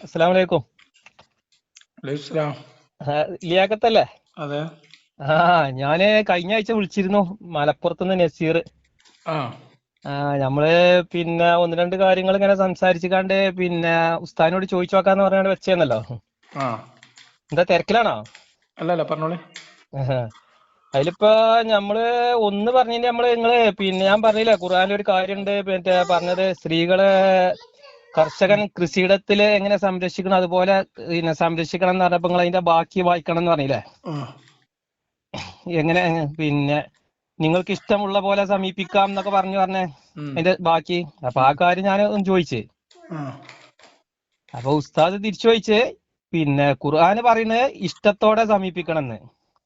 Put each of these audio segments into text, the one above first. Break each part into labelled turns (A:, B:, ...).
A: അസ്സലാമു അലൈക്കും ലിയാക്കത്തല്ലേ
B: അതെ.
A: ആ ഞാൻ കഴിഞ്ഞ ആഴ്ച വിളിച്ചിരുന്നു മലപ്പുറത്തുനിന്ന് നസീർ
B: ആ.
A: നമ്മൾ പിന്നെ ഒന്ന് രണ്ട് കാര്യങ്ങൾ ഇങ്ങനെ സംസാരിച്ചുകാണ്ട് പിന്നെ ഉസ്താദിനോട് ചോദിച്ചു നോക്കാന്ന് പറഞ്ഞാണ് വെച്ചേന്നല്ലോ എന്താ തിരക്കിലാണോ?
B: അല്ലല്ല പറഞ്ഞോളെ.
A: അതിലിപ്പോ നമ്മൾ ഒന്ന് പറഞ്ഞിട്ട് നമ്മൾ നിങ്ങൾ പിന്നെ ഞാൻ പറഞ്ഞില്ല ഖുർആനിൽ ഒരു കാര്യമുണ്ട് മറ്റേ പറഞ്ഞത് സ്ത്രീകളെ കർഷകൻ കൃഷിയിടത്തിൽ എങ്ങനെ സംരക്ഷിക്കണം? അതുപോലെ പിന്നെ സംരക്ഷിക്കണം എന്ന് പറഞ്ഞപ്പോ നിങ്ങൾ അതിന്റെ ബാക്കി വായിക്കണം എന്ന് പറഞ്ഞില്ലേ? എങ്ങനെ പിന്നെ നിങ്ങൾക്ക് ഇഷ്ടമുള്ള പോലെ സമീപിക്കാം എന്നൊക്കെ പറഞ്ഞു പറഞ്ഞേ. അതിന്റെ ബാക്കി. അപ്പൊ ആ കാര്യം ഞാൻ ഒന്ന് ചോദിച്ച്. അപ്പൊ ഉസ്താദ് തിരിച്ചു ചോദിച്ച് പിന്നെ ഖുർആന് പറയുന്നത് ഇഷ്ടത്തോടെ സമീപിക്കണം എന്ന്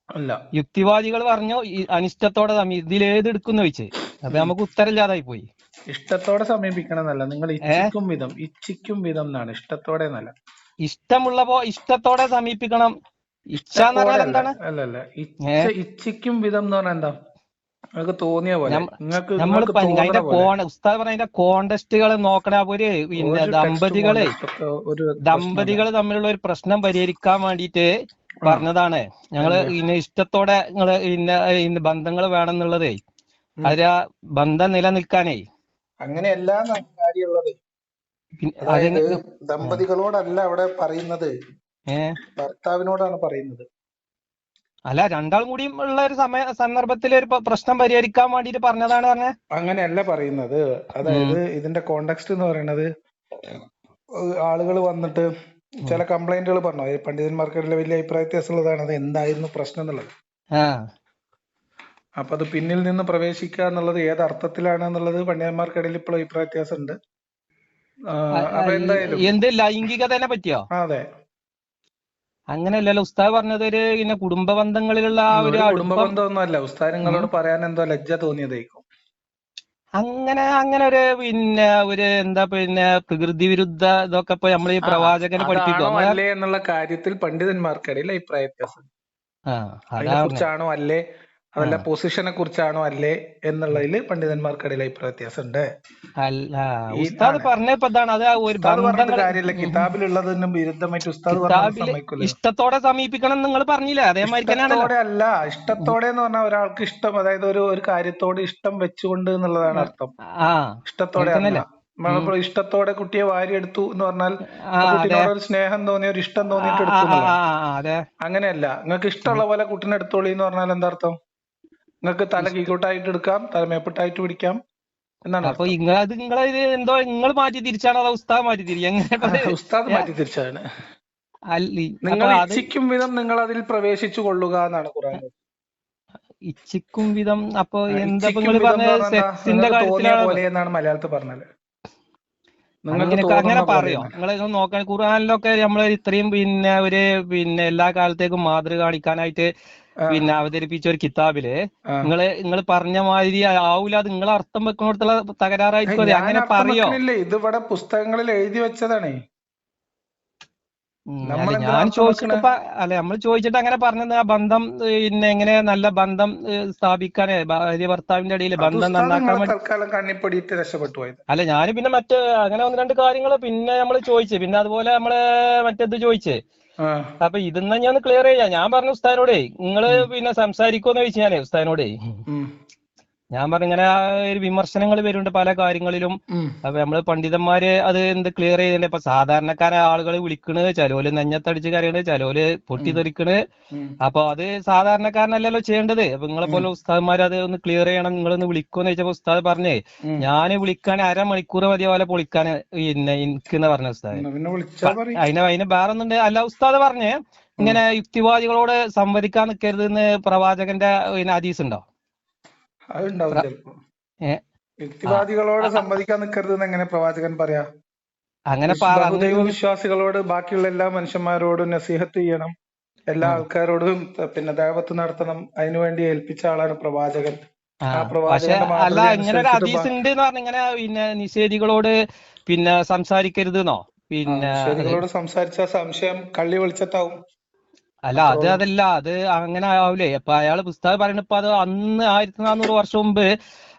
B: അല്ല.
A: യുക്തിവാദികൾ പറഞ്ഞു അനിഷ്ടത്തോടെ സമീ ഇതിലേത് എടുക്കുന്നു ചോദിച്ച്. അപ്പൊ നമുക്ക് ഉത്തരമില്ലാതായി പോയി.
B: ഇഷ്ടത്തോടെ സമീപിക്കണം എന്നല്ല. നിങ്ങൾ ഇച്ഛിക്കും വിധം ഇച്ഛിക്കും വിധം എന്നാണ്. ഇഷ്ടത്തോടെ എന്നല്ല.
A: ഇഷ്ടമുള്ള പോ ഇഷ്ടത്തോടെ സമീപിക്കണം. ഇച്ഛ എന്ന് പറഞ്ഞാൽ എന്താണ്?
B: അല്ല അല്ല. ഇച്ഛ ഇച്ഛിക്കും വിധം എന്ന് പറഞ്ഞാൽ എന്താ? നിങ്ങൾക്ക് തോന്നിയ പോലെ. നിങ്ങൾക്ക്
A: നമ്മൾ അതിന്റെ കോൺ ഉസ്താദ് പറഞ്ഞ അതിന്റെ കോണ്ടസ്റ്റുകൾ നോക്കണ ഒരു
B: ദമ്പതികൾ ദമ്പതികൾ
A: ദമ്പതികളെ
B: ഒരു
A: ദമ്പതികൾ തമ്മിലുള്ള ഒരു പ്രശ്നം പരിഹരിക്കാൻ വേണ്ടിയിട്ട് പറഞ്ഞതാണ്. ഞങ്ങൾ ഇന്ന ഇഷ്ടത്തോടെ നിങ്ങൾ ഇന്ന ഇന്ന ബന്ധങ്ങൾ വേണം എന്നുള്ളതേ. അതിൽ ആ ബന്ധം നിലനിൽക്കാനേ
B: അങ്ങനെയല്ല കാര്യമുള്ളത്. അതായത് ദമ്പതികളോടല്ല അവിടെ പറയുന്നത്. ഭർത്താവിനോടാണ് പറയുന്നത്.
A: അല്ല രണ്ടാളും കൂടിയും ഉള്ള ഒരു സമയ സന്ദർഭത്തിൽ ഒരു പ്രശ്നം പരിഹരിക്കാൻ വേണ്ടിട്ട് പറഞ്ഞതാണ് പറഞ്ഞത്
B: അങ്ങനെയല്ല പറയുന്നത്. അതായത് ഇതിന്റെ കോണ്ടെക്സ്റ്റ് എന്ന് പറയുന്നത് ആളുകൾ വന്നിട്ട് ചില കംപ്ലൈന്റുകൾ പറഞ്ഞു. ഈ പണ്ഡിതന്മാർക്കിടയിൽ വലിയ അഭിപ്രായ വ്യത്യാസമുള്ളതാണ്. അത് എന്തായിരുന്നു പ്രശ്നം എന്നുള്ളത്. അപ്പൊ അത് പിന്നിൽ നിന്ന് പ്രവേശിക്കുക എന്നുള്ളത് ഏത് അർത്ഥത്തിലാണ് എന്നുള്ളത് പണ്ഡിതന്മാർക്കിടയിൽ ഇപ്പോൾ അഭിപ്രായ വ്യത്യാസം ഉണ്ട് അപ്പൊ എന്തായാലും
A: എന്ത് ലൈംഗികതനെ പറ്റിയോ?
B: അതെ.
A: അങ്ങനെയല്ലല്ലോ ഉസ്താദ് പറഞ്ഞത് ഒരു പിന്നെ കുടുംബ ബന്ധങ്ങളിലുള്ള ആ ഒരു
B: കുടുംബ ബന്ധമൊന്നുമല്ല ഉസ്താദ് നിങ്ങളോട് പറയാൻ എന്തോ ലജ്ജ തോന്നിയതായിരിക്കും.
A: അങ്ങനെ അങ്ങനെ ഒരു പിന്നെ ഒരു എന്താ പിന്നെ പ്രകൃതി വിരുദ്ധ ഇതൊക്കെ ഇപ്പൊ നമ്മൾ ഈ പ്രവാചകനെ പഠിപ്പിക്കും
B: അല്ലേ എന്നുള്ള കാര്യത്തിൽ പണ്ഡിതന്മാർക്കിടയിൽ അഭിപ്രായ വ്യത്യാസം. അതിനെ
A: അതാ
B: കുറിച്ചാണോ അല്ലേ അതല്ല പൊസിഷനെ കുറിച്ചാണോ അല്ലേ എന്നുള്ളതിൽ പണ്ഡിതന്മാർക്കിടയിൽ അഭിപ്രായ വ്യത്യാസം ഉണ്ട്
A: ഉസ്താദ് പറഞ്ഞപ്പോ ഇതാണ് അത് ആ ഒരു
B: ഉസ്താദ് കാര്യമില്ല. കിതാബിലുള്ളതിന് വിരുദ്ധമായിട്ട്
A: ഇഷ്ടത്തോടെ സമീപിക്കണം നിങ്ങൾ പറഞ്ഞില്ല? അതേമാതിരി
B: ഇഷ്ടത്തോടെ അല്ല ഇഷ്ടത്തോടെ എന്ന് പറഞ്ഞാൽ ഒരാൾക്ക് ഇഷ്ടം അതായത് ഒരു ഒരു കാര്യത്തോട് ഇഷ്ടം വെച്ചുകൊണ്ട് എന്നുള്ളതാണ് അർത്ഥം. ഇഷ്ടത്തോടെ
A: അങ്ങനെ
B: അല്ല. നമ്മളിപ്പോ ഇഷ്ടത്തോടെ കുട്ടിയെ വാരി എടുത്തു എന്ന് പറഞ്ഞാൽ
A: ആ
B: ഒരു സ്നേഹം തോന്നി ഒരു ഇഷ്ടം തോന്നിയിട്ട് എടുത്തു അങ്ങനെയല്ല. നിങ്ങൾക്ക് ഇഷ്ടമുള്ള പോലെ കുട്ടീനെ എടുത്തോളി എന്ന് പറഞ്ഞാൽ എന്താ അർത്ഥം? നിങ്ങൾക്ക് തല കീക്കോട്ടായിട്ട് എടുക്കാം തല മേപ്പിട്ടായിട്ട് പിടിക്കാം എന്നാണ്
A: അപ്പൊ നിങ്ങൾ അത് നിങ്ങൾ ഇത് എന്തോ നിങ്ങൾ മാറ്റി തിരിച്ചാണോ അതോ ഉസ്താദ് മാറ്റി തിരി എങ്ങനെ
B: ഉസ്താദ് മാറ്റി
A: തിരിച്ചാണ്.
B: നിങ്ങൾ ഇച്ഛിക്കും വിധം നിങ്ങൾ അതിൽ പ്രവേശിച്ചു കൊള്ളുക എന്നാണ് ഖുറാൻ
A: ഇച്ഛിക്കും വിധം അപ്പൊ എന്താ നിങ്ങൾ പറഞ്ഞ
B: എന്ന് പറഞ്ഞാൽ എന്താ?
A: സെക്സിന്റെ
B: പോലെ എന്നാണ് മലയാളത്തിൽ പറഞ്ഞത്.
A: അങ്ങനെ പറയോ?
B: പോലെ
A: നിങ്ങൾ നോക്കാൻ ഖുർആനിലൊക്കെ നമ്മൾ ഇത്രയും പിന്നെ ഒരു പിന്നെ എല്ലാ കാലത്തേക്കും മാതൃക കാണിക്കാനായിട്ട് പിന്നെ അവതരിപ്പിച്ച ഒരു
B: കിതാബിൽ.
A: നിങ്ങൾ നിങ്ങൾ പറഞ്ഞ മാതിരി ആവൂല അത് നിങ്ങൾ അർത്ഥം വെക്കുന്നിടത്തുള്ള തകരാറായിരിക്കും അങ്ങനെ പറയോ?
B: ഇത് ഇവിടെ പുസ്തകങ്ങളിൽ എഴുതി വെച്ചതാണേ.
A: ഞാൻ ചോദിച്ചിട്ട്? അല്ല നമ്മൾ ചോദിച്ചിട്ട് അങ്ങനെ പറഞ്ഞത് ആ ബന്ധം പിന്നെ എങ്ങനെ നല്ല ബന്ധം സ്ഥാപിക്കാൻ സ്ഥാപിക്കാനേ ഭാര്യ ഭർത്താവിന്റെ ഇടയിൽ ബന്ധം നന്നാക്കാൻ അല്ല ഞാൻ പിന്നെ മറ്റേ അങ്ങനെ ഒന്ന് രണ്ട് കാര്യങ്ങൾ പിന്നെ നമ്മൾ ചോദിച്ചു. പിന്നെ അതുപോലെ നമ്മൾ മറ്റേത് ചോദിച്ചേ. അപ്പൊ ഇതെന്നാ ഞാൻ ക്ലിയർ ചെയ്യാം. ഞാൻ പറഞ്ഞ ഉസ്താദിനോടേ നിങ്ങൾ പിന്നെ സംസാരിക്കോന്ന് ചോദിച്ചു ഞാനേ ഉസ്താദിനോടേ.
B: ഉം,
A: ഞാൻ പറഞ്ഞ ഇങ്ങനെ ഒരു വിമർശനങ്ങൾ വരുന്നുണ്ട് പല കാര്യങ്ങളിലും.
B: നമ്മൾ
A: അപ്പൊ നമ്മൾ പണ്ഡിതന്മാര് അത് എന്ത് ക്ലിയർ ചെയ്യുന്നുണ്ട്? ഇപ്പൊ സാധാരണക്കാരെ ആളുകൾ വിളിക്കണ് ചിലോൽ നെഞ്ഞത്തടിച്ച് കരയണ് ചിലോൽ പൊട്ടിത്തെറിക്കണ്. അപ്പൊ അത് സാധാരണക്കാരനല്ലല്ലോ ചെയ്യേണ്ടത്. അപ്പൊ നിങ്ങളെ പോലെ ഉസ്താദ്മാർ അത് ഒന്ന് ക്ലിയർ ചെയ്യണം നിങ്ങളൊന്ന് വിളിക്കുമെന്ന് ചോദിച്ചപ്പോ ഉസ്താദ് പറഞ്ഞേ. ഞാൻ വിളിക്കാൻ അരമണിക്കൂർ മതി പോലെ പൊളിക്കാൻ പിന്നെ എനിക്കെന്ന് പറഞ്ഞ ഉസ്താദ്. അതിന് അതിന് വേറെ ഒന്നുണ്ട് അല്ല ഉസ്താദ് പറഞ്ഞേ ഇങ്ങനെ യുക്തിവാദികളോട് സംവദിക്കാൻ നിൽക്കരുത് എന്ന് പ്രവാചകന്റെ അതീസ് ഹദീസ് ഉണ്ടോ
B: അതുണ്ടാവും ചിലപ്പോ. യുക്തിവാദികളോട് സമ്മതിക്കാൻ നിൽക്കരുത് എങ്ങനെ പ്രവാചകൻ പറയാ?
A: അങ്ങനെ പറ
B: വിശ്വാസികളോട് ബാക്കിയുള്ള എല്ലാ മനുഷ്യന്മാരോടും നസീഹത്ത് ചെയ്യണം. എല്ലാ ആൾക്കാരോടും പിന്നെ ദേവത്ത് നടത്തണം. അതിനുവേണ്ടി ഏൽപ്പിച്ച ആളാണ് പ്രവാചകൻ.
A: പക്ഷെ അല്ല ഇങ്ങനെ ഒരു ഹദീസ് ഉണ്ട് എന്ന് പറഞ്ഞിങ്ങനെ പിന്നെ നിഷേധികളോട് പിന്നെ സംസാരിക്കരുത് എന്നോ പിന്നെ
B: സംസാരിച്ച സംശയം കള്ളി വെളിച്ചത്താവും.
A: അല്ല അത് അതല്ല. അത് അങ്ങനെ ആവൂലേ. അപ്പൊ അയാൾ പുസ്തകം പറയണ ഇപ്പൊ അത് അന്ന് ആയിരത്തി നാനൂറ് വർഷം മുമ്പ്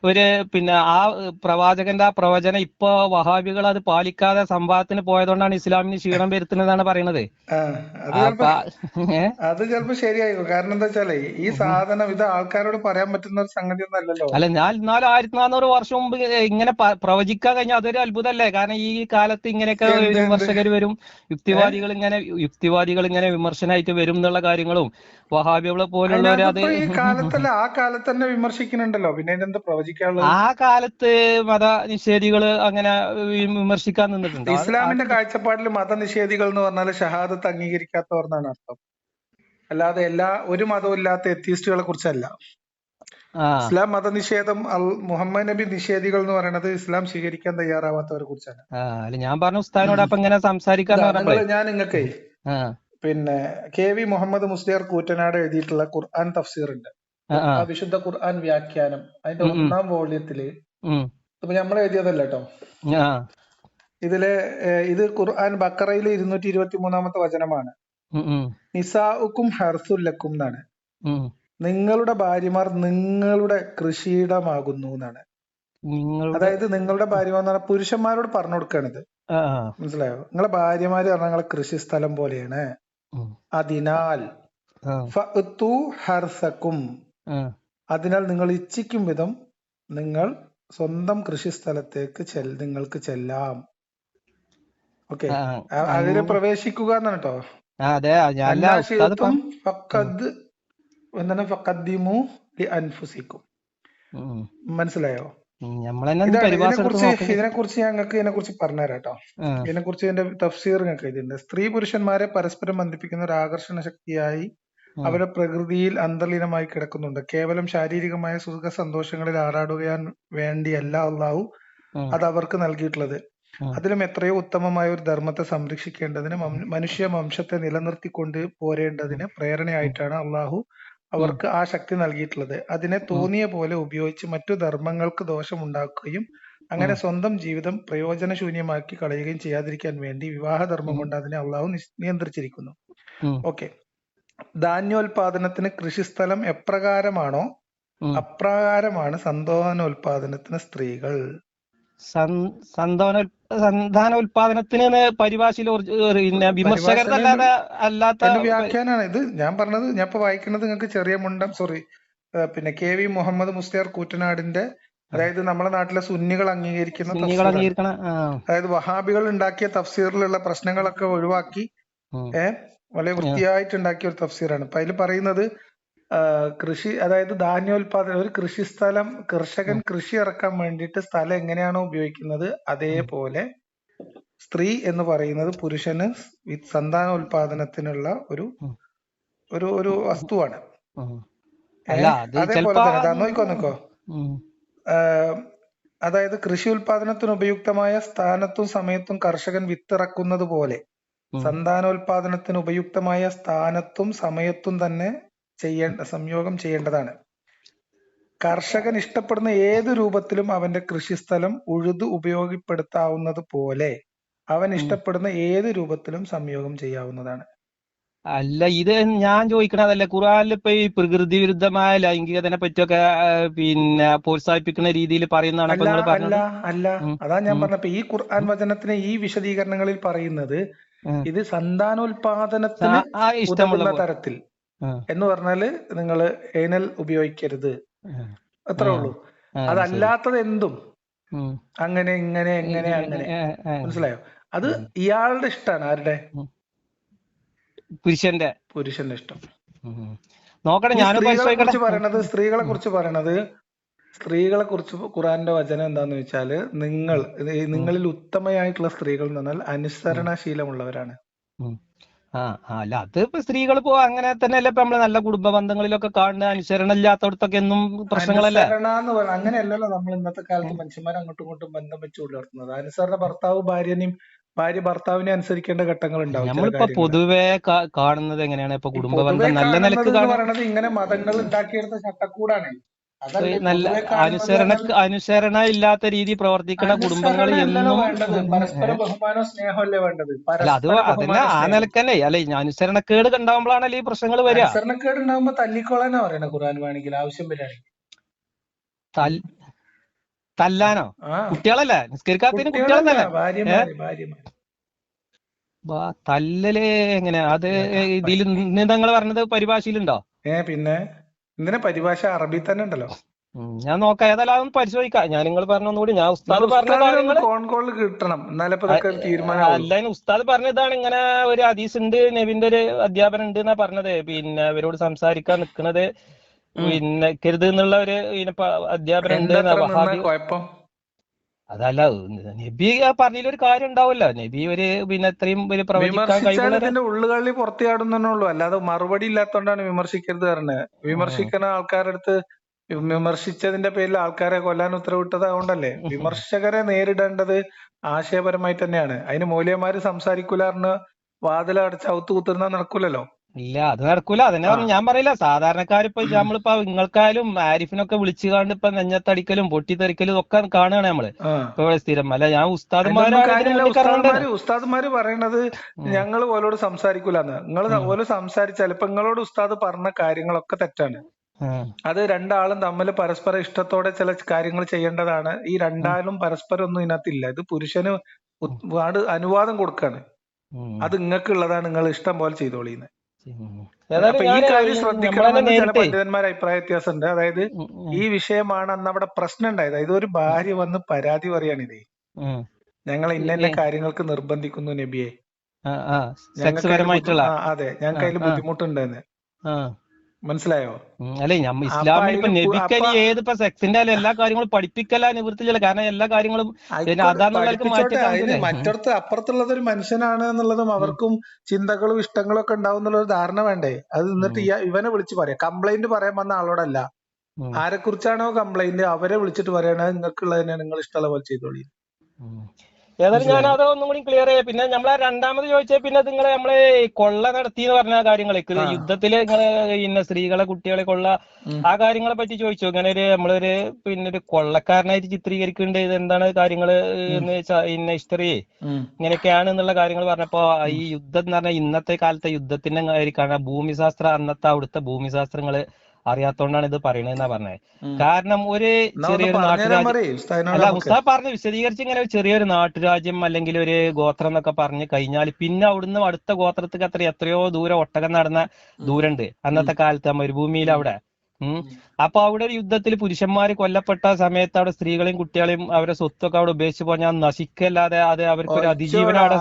A: ഒരു പിന്നെ ആ പ്രവാചകന്റെ ആ പ്രവചനം ഇപ്പൊ വഹാബികൾ അത് പാലിക്കാതെ സംഭവത്തിന് പോയതുകൊണ്ടാണ് ഇസ്ലാമിന് ക്ഷീണം വരുത്തുന്നതാണ് പറയണത്.
B: ആ അത് ചിലപ്പോ ശരിയായിരിക്കും കാരണം എന്താ വെച്ചാലേ ഈ സാധനം ഇത് ആൾക്കാരോട് പറയാൻ പറ്റുന്ന ഒരു സംഗതി ഒന്നല്ലല്ലോ
A: അല്ല ഞാൻ എന്നാലും ആയിരത്തി നാനൂറ് വർഷം മുമ്പ് ഇങ്ങനെ പ്രവചിക്കാൻ കഴിഞ്ഞാൽ അതൊരു അത്ഭുതമല്ലേ? കാരണം ഈ കാലത്ത് ഇങ്ങനെയൊക്കെ
B: എന്ത് എന്ത്?
A: വിമർശകർ വരും യുക്തിവാദികൾ ഇങ്ങനെ യുക്തിവാദികൾ ഇങ്ങനെ വിമർശനമായിട്ട് വരും എന്നുള്ള കാര്യങ്ങളും വഹാബികളെ പോലുള്ളവർ അത്
B: കാലത്തല്ല ആ കാലത്ത് തന്നെ വിമർശിക്കുന്നുണ്ടല്ലോ. പിന്നെ ഇതിനെന്താ പ്രവചിക്കാനുള്ളത്
A: ആ കാലത്ത് മത നിഷേധികൾ അങ്ങനെ വിമർശിക്കാൻ നിന്നിട്ടുണ്ട്.
B: ഇസ്ലാമിന്റെ കാഴ്ചപ്പാടിൽ മതനിഷേധികൾ എന്ന് പറഞ്ഞാൽ ഷഹാദത്ത് അംഗീകരിക്കാത്തവർ എന്നാണ് അർത്ഥം. അല്ലാതെ എല്ലാ ഒരു മതവും ഇല്ലാത്ത എത്തിയിസ്റ്റുകളെ കുറിച്ചല്ല. ഇസ്ലാം മതനിഷേധം അൽ മുഹമ്മദ് നബി നിഷേധികൾ എന്ന് പറയുന്നത് ഇസ്ലാം സ്വീകരിക്കാൻ തയ്യാറാവാത്തവരെ കുറിച്ചാണ്.
A: ഞാൻ പറഞ്ഞു ഉസ്താദിനോട് അപ്പൊ ഇങ്ങനെ
B: സംസാരിക്കാൻ ഞാൻ നിങ്ങൾക്ക് പിന്നെ കെ വി മുഹമ്മദ് മുസ്ലിയാർ കൂറ്റനാട് എഴുതിയിട്ടുള്ള ഖുർആൻ തഫ്സീർ ഉണ്ട്
A: ആ
B: വിശുദ്ധ ഖുർആൻ വ്യാഖ്യാനം അതിന്റെ. ഒന്നാം
A: വോള്യത്തിൽ
B: ഇപ്പൊ നമ്മൾ എഴുതിയതല്ല കേട്ടോ ഇതിലെ ഇത് ഖുർആൻ ബക്കറയിൽ ഇരുന്നൂറ്റി ഇരുപത്തി മൂന്നാമത്തെ വചനമാണ് നിസാഉക്കും ഹർസുല്ലക്കും എന്നാണ്. നിങ്ങളുടെ ഭാര്യമാർ നിങ്ങളുടെ കൃഷിയിടമാകുന്നു എന്നാണ്. അതായത് നിങ്ങളുടെ ഭാര്യമാർ എന്ന് പറഞ്ഞാൽ പുരുഷന്മാരോട് പറഞ്ഞു കൊടുക്കണത്. മനസ്സിലായോ? നിങ്ങളെ ഭാര്യമാര് പറഞ്ഞാൽ നിങ്ങളെ കൃഷിസ്ഥലം പോലെയാണ്.
A: ഉം.
B: അതിനാൽ ഹർസക്കും അതിനാൽ നിങ്ങൾ ഇച്ഛിക്കും വിധം നിങ്ങൾ സ്വന്തം കൃഷിസ്ഥലത്തേക്ക് ചെൽ നിങ്ങൾക്ക് ചെല്ലാം. ഓക്കെ.
A: അതിന്
B: പ്രവേശിക്കുക എന്നാണ് കേട്ടോ. എന്താണ്? ലി അൻഫുസിക്കും. മനസ്സിലായോ? ഇതിനെ കുറിച്ച് ഞങ്ങൾക്ക് ഇതിനെ കുറിച്ച് പറഞ്ഞുതരാം കേട്ടോ. ഇതിനെ കുറിച്ച് ഇതിന്റെ തഫ്സീർ ഞങ്ങൾക്ക് ഇതിന്റെ. സ്ത്രീ പുരുഷന്മാരെ പരസ്പരം ബന്ധിപ്പിക്കുന്ന ഒരു ആകർഷണ ശക്തിയായി അവരുടെ പ്രകൃതിയിൽ അന്തർലീനമായി കിടക്കുന്നുണ്ട്. കേവലം ശാരീരികമായ സുഖ സന്തോഷങ്ങളിൽ ആറാടുകയാൻ വേണ്ടിയല്ല അള്ളാഹു അത് അവർക്ക് നൽകിയിട്ടുള്ളത്. അതിലും എത്രയോ ഉത്തമമായ ഒരു ധർമ്മത്തെ സംരക്ഷിക്കേണ്ടതിന് മനുഷ്യ വംശത്തെ നിലനിർത്തിക്കൊണ്ട് പോരേണ്ടതിന് പ്രേരണയായിട്ടാണ് അള്ളാഹു അവർക്ക് ആ ശക്തി നൽകിയിട്ടുള്ളത്. അതിനെ തോന്നിയ പോലെ ഉപയോഗിച്ച് മറ്റു ധർമ്മങ്ങൾക്ക് ദോഷമുണ്ടാക്കുകയും അങ്ങനെ സ്വന്തം ജീവിതം പ്രയോജനശൂന്യമാക്കി കളയുകയും ചെയ്യാതിരിക്കാൻ വേണ്ടി വിവാഹധർമ്മം കൊണ്ട് അതിനെ അള്ളാഹു നിയന്ത്രിച്ചിരിക്കുന്നു. ഓക്കെ. ധാന്യോൽപാദനത്തിന് കൃഷിസ്ഥലം എപ്രകാരമാണോ അപ്രകാരമാണ് സന്താനോൽപാദനത്തിന് സ്ത്രീകൾ.
A: സന്താന സന്താന ഉൽപാദനത്തിന് ന്ന് പരിഭാഷയിൽ അല്ലാത്ത
B: വ്യാഖ്യാനാണ്. ഇത് ഞാൻ പറഞ്ഞത് ഞാൻ ഇപ്പൊ വായിക്കുന്നത് നിങ്ങൾക്ക് ചെറിയ മുണ്ടം സോറി പിന്നെ കെ വി മുഹമ്മദ് മുസ്ലിയാർ കൂറ്റനാടിന്റെ അതായത് നമ്മുടെ നാട്ടിലെ സുന്നികൾ അംഗീകരിക്കുന്ന. അതായത് വഹാബികൾ ഉണ്ടാക്കിയ തഫ്സീറിലുള്ള പ്രശ്നങ്ങളൊക്കെ ഒഴിവാക്കി ഏഹ് വളരെ വൃത്തിയായിട്ട് ഉണ്ടാക്കിയ ഒരു തഫ്സീറാണ്. അപ്പൊ അതിൽ പറയുന്നത് കൃഷി അതായത് ധാന്യോൽപാദനം ഒരു കൃഷി സ്ഥലം കർഷകൻ കൃഷി ഇറക്കാൻ വേണ്ടിയിട്ട് സ്ഥലം എങ്ങനെയാണോ ഉപയോഗിക്കുന്നത് അതേപോലെ സ്ത്രീ എന്ന് പറയുന്നത് പുരുഷന് സന്താനോൽപാദനത്തിനുള്ള ഒരു ഒരു ഒരു വസ്തുവാണ്.
A: അല്ല
B: അതേപോലെ തന്നെ നോക്കോ. നോക്കോ അതായത് കൃഷി ഉൽപാദനത്തിന് ഉപയുക്തമായ സ്ഥാനത്തും സമയത്തും കർഷകൻ വിത്തിറക്കുന്നത് പോലെ. സന്താനോൽപാദനത്തിന് ഉപയുക്തമായ സ്ഥാനത്തും സമയത്തും തന്നെ ചെയ്യേണ്ട സംയോഗം ചെയ്യേണ്ടതാണ്. കർഷകൻ ഇഷ്ടപ്പെടുന്ന ഏത് രൂപത്തിലും അവന്റെ കൃഷിസ്ഥലം ഉഴുതു ഉപയോഗപ്പെടുത്താവുന്നത് പോലെ അവൻ ഇഷ്ടപ്പെടുന്ന ഏത് രൂപത്തിലും സംയോഗം ചെയ്യാവുന്നതാണ്.
A: അല്ല ഇത് ഞാൻ ചോദിക്കണതല്ല ഖുറാനിൽ ഇപ്പൊ ഈ പ്രകൃതി വിരുദ്ധമായ ലൈംഗികതനെ പറ്റിയൊക്കെ പിന്നെ പ്രോത്സാഹിപ്പിക്കുന്ന രീതിയിൽ പറയുന്നതാണ്
B: അല്ല അല്ല അതാ ഞാൻ. പറഞ്ഞപ്പോ ഈ ഖുർആൻ വചനത്തിന് ഈ വിശദീകരണങ്ങളിൽ പറയുന്നത്. ഇത് സന്താനോൽപാദനത്തിന് ഉതകുന്ന തരത്തിൽ. എന്ന് പറഞ്ഞാൽ നിങ്ങൾ ഏനൽ ഉപയോഗിക്കരുത്. അത്രേ. ഉള്ളൂ. അതല്ലാത്തത് എന്തും? അങ്ങനെ ഇങ്ങനെ എങ്ങനെ അങ്ങനെ. മനസ്സിലായോ? അത് ഇയാളുടെ ഇഷ്ടമാണ് ആരുടെ?
A: പുരുഷന്റെ.
B: പുരുഷന്റെ ഇഷ്ടം.
A: നോക്കട്ടെ ഞാനും
B: സ്ത്രീകളെ കുറിച്ച് പറയണത് സ്ത്രീകളെ കുറിച്ച് പറയണത് സ്ത്രീകളെ കുറിച്ച് ഖുറാന്റെ വചനം എന്താന്ന് വെച്ചാൽ നിങ്ങൾ നിങ്ങളിൽ ഉത്തമയായിട്ടുള്ള സ്ത്രീകൾ എന്ന് പറഞ്ഞാൽ അനുസരണശീലമുള്ളവരാണ്.
A: ആ അല്ല അത് ഇപ്പൊ സ്ത്രീകൾ ഇപ്പോ അങ്ങനെ തന്നെയല്ലേ ഇപ്പൊ നമ്മൾ നല്ല കുടുംബ ബന്ധങ്ങളിലൊക്കെ കാണുന്ന അനുസരണ ഇല്ലാത്തടത്തൊക്കെ എന്നും പ്രശ്നങ്ങളല്ലേ
B: അങ്ങനെയല്ലല്ലോ നമ്മൾ ഇന്നത്തെ കാലത്ത് മനുഷ്യന്മാർ അങ്ങോട്ടും ഇങ്ങോട്ടും ബന്ധം വെച്ച് പുലർത്തുന്നത് അനുസരണ ഭർത്താവ് ഭാര്യനെയും ഭാര്യ ഭർത്താവിനെ അനുസരിക്കേണ്ട ഘട്ടങ്ങൾ ഉണ്ടാവും
A: നമ്മളിപ്പോ. പൊതുവെ കാണുന്നത് എങ്ങനെയാണ്? ഇപ്പൊ കുടുംബ ബന്ധം നല്ല
B: കാണുന്നത്
A: നിലയ്ക്ക്
B: പറയണത് ഇങ്ങനെ മതങ്ങൾ ഉണ്ടാക്കിയെടുത്ത ചട്ടക്കൂടാണ്.
A: നല്ല അനുസരണ അനുസരണ ഇല്ലാത്ത രീതി പ്രവർത്തിക്കുന്ന കുടുംബങ്ങൾ എന്നും അല്ല അത്
B: പരസ്പര
A: അതിനെ
B: ബഹുമാനവും
A: ആ
B: സ്നേഹവും.
A: നിലയ്ക്ക് തന്നെ അല്ലെ അനുസരണക്കേട് കണ്ടാകുമ്പോഴാണല്ലോ ഈ പ്രശ്നങ്ങൾ വരിക.
B: അനുസരണക്കേട് ഉണ്ടാവുമ്പോ തല്ലിക്കോളാനാ പറയണ ഖുർആൻ വേണമെങ്കിൽ? ആവശ്യം വരികയാണെങ്കിൽ
A: തല്ലാനോ? കുട്ടികളല്ല? നിസ്കരിക്കാത്തതിന് കുട്ടികളെന്നല്ലേ തല്ലല് എങ്ങനെയാ? അത്
B: ഇതിൽ
A: ഇതിൽ നിങ്ങൾ പറഞ്ഞത് പരിഭാഷയിലുണ്ടോ?
B: ഏ പിന്നെ? എന്തിനാ പരിഭാഷ അറബി തന്നെ ഉണ്ടല്ലോ.
A: ഞാൻ നോക്കാം. ഏതായാലും അതൊന്ന് പരിശോധിക്കാം. ഞാൻ നിങ്ങൾ പറഞ്ഞൊന്നുകൂടി ഞാൻ ഉസ്താദ് പറഞ്ഞ കാര്യങ്ങൾ
B: കിട്ടണം.
A: അല്ല ഉസ്താദ് പറഞ്ഞതാണ് ഇങ്ങനെ ഒരു ഹദീസ് ഉണ്ട് നബിന്റെ ഒരു അധ്യാപനം ഉണ്ട് എന്നാ പറഞ്ഞത്. പിന്നെ അവരോട് സംസാരിക്കാൻ നിൽക്കുന്നത് പിന്നെ കരുത് എന്നുള്ള ഒരു അധ്യാപനം ഉണ്ട്
B: എന്താ
A: എന്നാ
B: അത്ര നിന്ന
A: വഹാബി
B: കുഴപ്പം
A: അതല്ല നബി പറഞ്ഞതിൽ ഒരു കാര്യം ഉണ്ടാവില്ല. നബി ഒരു പിന്നെ ഇത്രയും ഒരു പ്രവചിക്കാൻ
B: ഉള്ളുകളി പുറത്തു അല്ലാതെ മറുപടി ഇല്ലാത്തോണ്ടാണ് വിമർശിക്കരുത് പറഞ്ഞത് വിമർശിക്കുന്ന ആൾക്കാരുടെ അടുത്ത് വിമർശിച്ചതിന്റെ പേരിൽ ആൾക്കാരെ കൊല്ലാൻ ഉത്തരവിട്ടത് അതുകൊണ്ടല്ലേ വിമർശകരെ നേരിടേണ്ടത് ആശയപരമായി തന്നെയാണ്. അതിന് മൂല്യന്മാര് സംസാരിക്കൂല പറഞ്ഞ് വാതിലടച്ച് ഔത്ത് കുത്തുന്ന നടക്കൂലല്ലോ?
A: ഇല്ല അത് നടക്കൂല. അതന്നെ പറഞ്ഞു ഞാൻ പറയില്ല. സാധാരണക്കാരിപ്പോ നമ്മളിപ്പോ നിങ്ങൾക്കായാലും ആരിഫിനൊക്കെ വിളിച്ചു കാണ്ട് ഇപ്പൊ നെഞ്ഞത്തടിക്കലും പൊട്ടിത്തെറിക്കലും ഒക്കെ കാണുകയാണ്
B: നമ്മൾ.
A: ഇപ്പൊ സ്ഥിരം. അല്ല ഞാൻ
B: ഉസ്താദ്മാര് ഉസ്താദ്മാര് പറയണത് ഞങ്ങൾ ഓലോട് സംസാരിക്കൂലെന്ന്. നിങ്ങൾ ഓൽ സംസാരിച്ചാൽ ഇപ്പൊ നിങ്ങളോട് ഉസ്താദ് പറഞ്ഞ കാര്യങ്ങളൊക്കെ തെറ്റാണ്. അത് രണ്ടാളും തമ്മിൽ പരസ്പരം ഇഷ്ടത്തോടെ ചില കാര്യങ്ങൾ ചെയ്യേണ്ടതാണ്. ഈ രണ്ടാളും പരസ്പരം ഒന്നും ഇതിനകത്തില്ല. ഇത് പുരുഷന് ഒരുപാട് അനുവാദം കൊടുക്കാണ്. അത് നിങ്ങൾക്കുള്ളതാണ് നിങ്ങൾ ഇഷ്ടം പോലെ ചെയ്തോളിന്ന്. അപ്പൊ ഈ കാര്യം ശ്രദ്ധിക്കണമെന്ന് ചില പണ്ഡിതന്മാർ അഭിപ്രായ വ്യത്യാസമുണ്ട്. അതായത് ഈ വിഷയമാണ് അന്ന് അവിടെ പ്രശ്നം ഉണ്ടായത്. അതായത് ഒരു ഭാര്യ വന്ന് പരാതി പറയാണിതേ.
A: ഇതേ
B: ഞങ്ങൾ ഇന്ന ഇന്ന കാര്യങ്ങൾക്ക് നിർബന്ധിക്കുന്നു നബിയെ. അതെ. ഞങ്ങൾക്ക് അതിൽ. ബുദ്ധിമുട്ടുണ്ടെന്ന്. മനസ്സിലായോ?
A: അല്ലെ അല്ലേ നമ്മ ഇസ്ലാമിൽ ഇപ്പൊ
B: നബിക്കരി
A: ഏത് ഇപ്പൊ സെക്സിന്റെ ആയാലും എല്ലാ കാര്യങ്ങളും പഠിപ്പിക്കല നിവൃത്തിയില്ല. കാരണം എല്ലാ കാര്യങ്ങളും
B: മറ്റടുത്ത് അപ്പുറത്തുള്ളത് ഒരു മനുഷ്യനാണ് എന്നുള്ളതും അവർക്കും ചിന്തകളും ഇഷ്ടങ്ങളും ഒക്കെ ഉണ്ടാവും എന്നുള്ള ഒരു ധാരണ വേണ്ടേ? അത് എന്നിട്ട് ഇവനെ വിളിച്ച് പറയാം. കംപ്ലൈന്റ് പറയാൻ വന്ന ആളോടല്ല. ആരെ കുറിച്ചാണോ കംപ്ലൈന്റ് അവരെ വിളിച്ചിട്ട് പറയണത് നിങ്ങൾക്കുള്ളത് തന്നെയാണ് നിങ്ങൾ ഇഷ്ടമുള്ള പോലെ ചെയ്തോളി.
A: ഏതായാലും ഞാൻ അത് ഒന്നും കൂടി ക്ലിയർ ചെയ്യാം. പിന്നെ നമ്മളെ രണ്ടാമത് ചോദിച്ചാൽ പിന്നെ നിങ്ങൾ നമ്മൾ കൊള്ള നടത്തി എന്ന് പറഞ്ഞ കാര്യങ്ങളെ
B: ആ.
A: യുദ്ധത്തിൽ ഇങ്ങനെ പിന്നെ സ്ത്രീകളെ കുട്ടികളെ കൊള്ള ആ കാര്യങ്ങളെ പറ്റി ചോദിച്ചു. ഇങ്ങനെ ഒരു നമ്മളൊരു പിന്നെ ഒരു കൊള്ളക്കാരനായിട്ട് ചിത്രീകരിക്കേണ്ട ഇത് എന്താണ് കാര്യങ്ങൾ എന്ന് ഇന്ന ഹിസ്റ്ററി. ഇങ്ങനെയൊക്കെയാണ് എന്നുള്ള കാര്യങ്ങൾ പറഞ്ഞപ്പോ ഈ യുദ്ധം എന്ന് പറഞ്ഞാൽ ഇന്നത്തെ കാലത്തെ യുദ്ധത്തിന്റെ കാര്യമാണ് ഭൂമിശാസ്ത്ര അന്നത്തെ അവിടുത്തെ ഭൂമിശാസ്ത്രങ്ങൾ അറിയാത്തോണ്ടാണ് ഇത് പറയണെന്നാ പറഞ്ഞത്. കാരണം ഒരു ചെറിയൊരു നാട്ടുരാജ്യം അല്ല ഉസ്താദ് പറഞ്ഞു വിശദീകരിച്ച് ഇങ്ങനെ ചെറിയൊരു നാട്ടുരാജ്യം അല്ലെങ്കിൽ ഒരു ഗോത്രം എന്നൊക്കെ പറഞ്ഞു കഴിഞ്ഞാൽ പിന്നെ അവിടുന്ന് അടുത്ത ഗോത്രത്തിക്ക് അത്ര എത്രയോ ദൂരം ഒട്ടകം നടന്ന ദൂരണ്ട് അന്നത്തെ കാലത്ത് മരുഭൂമിയിൽ അവിടെ അപ്പൊ അവിടെ ഒരു യുദ്ധത്തിൽ പുരുഷന്മാര് കൊല്ലപ്പെട്ട സമയത്ത് അവിടെ സ്ത്രീകളെയും കുട്ടികളെയും അവരെ സ്വത്തൊക്കെ അവിടെ ഉപേക്ഷിച്ച് പോയാൽ നശിക്കല്ലാതെ അത് അവർക്ക് ഒരു അതിജീവനം അവിടെ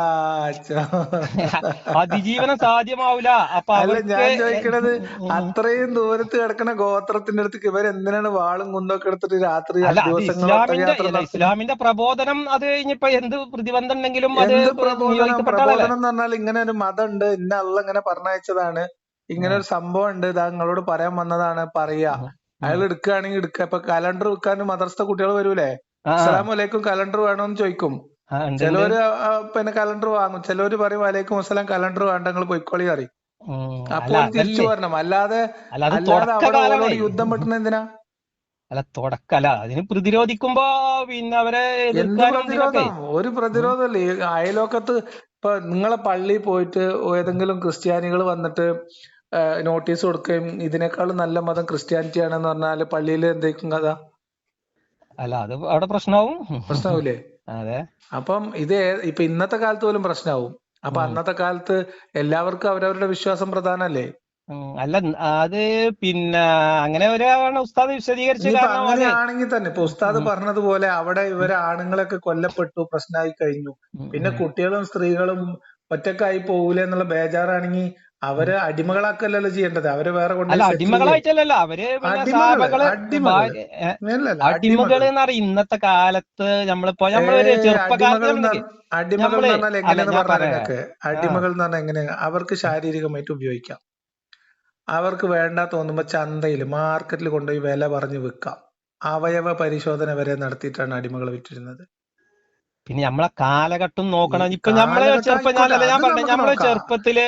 A: അതിജീവനം സാധ്യമാവില്ല അപ്പൊ
B: അല്ല ഞാൻ ചോദിക്കണത് അത്രയും ദൂരത്ത് കിടക്കുന്ന ഗോത്രത്തിന്റെ അടുത്ത് ഇവർ എന്തിനാണ് വാളും കുന്തൊക്കെ എടുത്തിട്ട് രാത്രി
A: അല്ല ഇസ്ലാമിന്റെ അല്ല, ഇസ്ലാമിന്റെ പ്രബോധനം അത് കഴിഞ്ഞിപ്പോ എന്ത് പ്രതിബന്ധം ഉണ്ടെങ്കിലും അത്
B: പ്രബോധനം? എന്ന് പറഞ്ഞാൽ ഇങ്ങനെ ഒരു മതം ഉണ്ട് ഇന്ന അള്ള ഇങ്ങനെ പറഞ്ഞയച്ചതാണ്. ഇങ്ങനെ ഒരു സംഭവം ഉണ്ട് ഇതാ നിങ്ങളോട് പറയാൻ വന്നതാണ്. പറയാ അയാൾ എടുക്കുകയാണെങ്കിൽ എടുക്കുക. ഇപ്പൊ കലണ്ടർ വെക്കാൻ മദർസത്തെ കുട്ടികൾ വരൂലേ?
A: അസ്സലാമലൈക്കും
B: അസ്സലാമു അലൈക്കും കലണ്ടർ വേണമെന്ന് ചോദിക്കും. ചിലവര് പിന്നെ കലണ്ടർ വാങ്ങും. ചിലവര് പറയും വലൈക്കും അസ്സലാം കലണ്ടർ വേണ്ട നിങ്ങൾ പൊയ്ക്കോളി അറിയും
A: അപ്പൊ
B: അപ്പോൾ തിരിച്ചു വരണം. അല്ലാതെ അല്ലാതെ അവിടെ യുദ്ധം പെട്ടെന്ന് എന്തിനാ?
A: അല്ല തുടക്കല്ല അതിന് പ്രതിരോധിക്കുമ്പോ പിന്നെ അവരെ ഒരു
B: പ്രതിരോധം? ഒരു പ്രതിരോധമല്ലേ. അയലോക്കത്ത് ഇപ്പൊ നിങ്ങളെ പള്ളിയിൽ പോയിട്ട് ഏതെങ്കിലും ക്രിസ്ത്യാനികൾ വന്നിട്ട് നോട്ടീസ് കൊടുക്കുകയും ഇതിനേക്കാളും നല്ല മതം ക്രിസ്ത്യാനിറ്റി ആണെന്ന് പറഞ്ഞാൽ പള്ളിയിൽ എന്തേക്കും കഥ?
A: അല്ല അത് അവിടെ പ്രശ്നമാവും
B: പ്രശ്നമാവില്ലേ
A: അതെ.
B: അപ്പം ഇത് ഇപ്പൊ ഇന്നത്തെ കാലത്ത് പോലും പ്രശ്നമാവും അപ്പൊ അന്നത്തെ കാലത്ത് എല്ലാവർക്കും അവരവരുടെ വിശ്വാസം പ്രധാനല്ലേ?
A: അല്ല അത് പിന്നെ അങ്ങനെ ഉസ്താദ് വിശദീകരിച്ച
B: ഇനിയിപ്പോ
A: കാരണം അത്
B: അങ്ങനെയാണെങ്കിൽ തന്നെ ഇപ്പൊ ഉസ്താദ് പറഞ്ഞതുപോലെ അവിടെ ഇവരെ ആണുങ്ങളൊക്കെ കൊല്ലപ്പെട്ടു പ്രശ്നമായി കഴിഞ്ഞു. പിന്നെ കുട്ടികളും സ്ത്രീകളും ഒറ്റക്കായി പോകൂലെന്നുള്ള ബേജാറാണെങ്കിൽ അവരെ അടിമകളാക്കല്ലല്ലോ ചെയ്യേണ്ടത്. അവരെ വേറെ ചെയ്യ്.
A: അടിമകളായിട്ടല്ലല്ലോ. അവർ അടിമകൾ,
B: അടിമകൾ.
A: അടിമകൾ. എന്ന് പറയും ഇന്നത്തെ കാലത്ത് നമ്മളിപ്പോ നമ്മളൊരു
B: അടിമകൾ എന്ന് പറഞ്ഞാൽ എങ്ങനെയാന്ന് പറഞ്ഞാൽ അടിമകൾ എന്ന് പറഞ്ഞാൽ എങ്ങനെയാ അവർക്ക് ശാരീരികമായിട്ട് ഉപയോഗിക്കാം. അവർക്ക് വേണ്ട തോന്നുമ്പോ ചന്തയിൽ മാർക്കറ്റിൽ കൊണ്ടുപോയി വില പറഞ്ഞു വിൽക്കാം. അവയവ പരിശോധന വരെ നടത്തിയിട്ടാണ് അടിമകൾ വിറ്റിരുന്നത്.
A: പിന്നെ നമ്മളെ കാലഘട്ടം നോക്കണം. ഇപ്പൊ നമ്മളെ ചെറുപ്പം ഞാൻ പറഞ്ഞു നമ്മളെ.
B: ചെറുപ്പത്തിൽ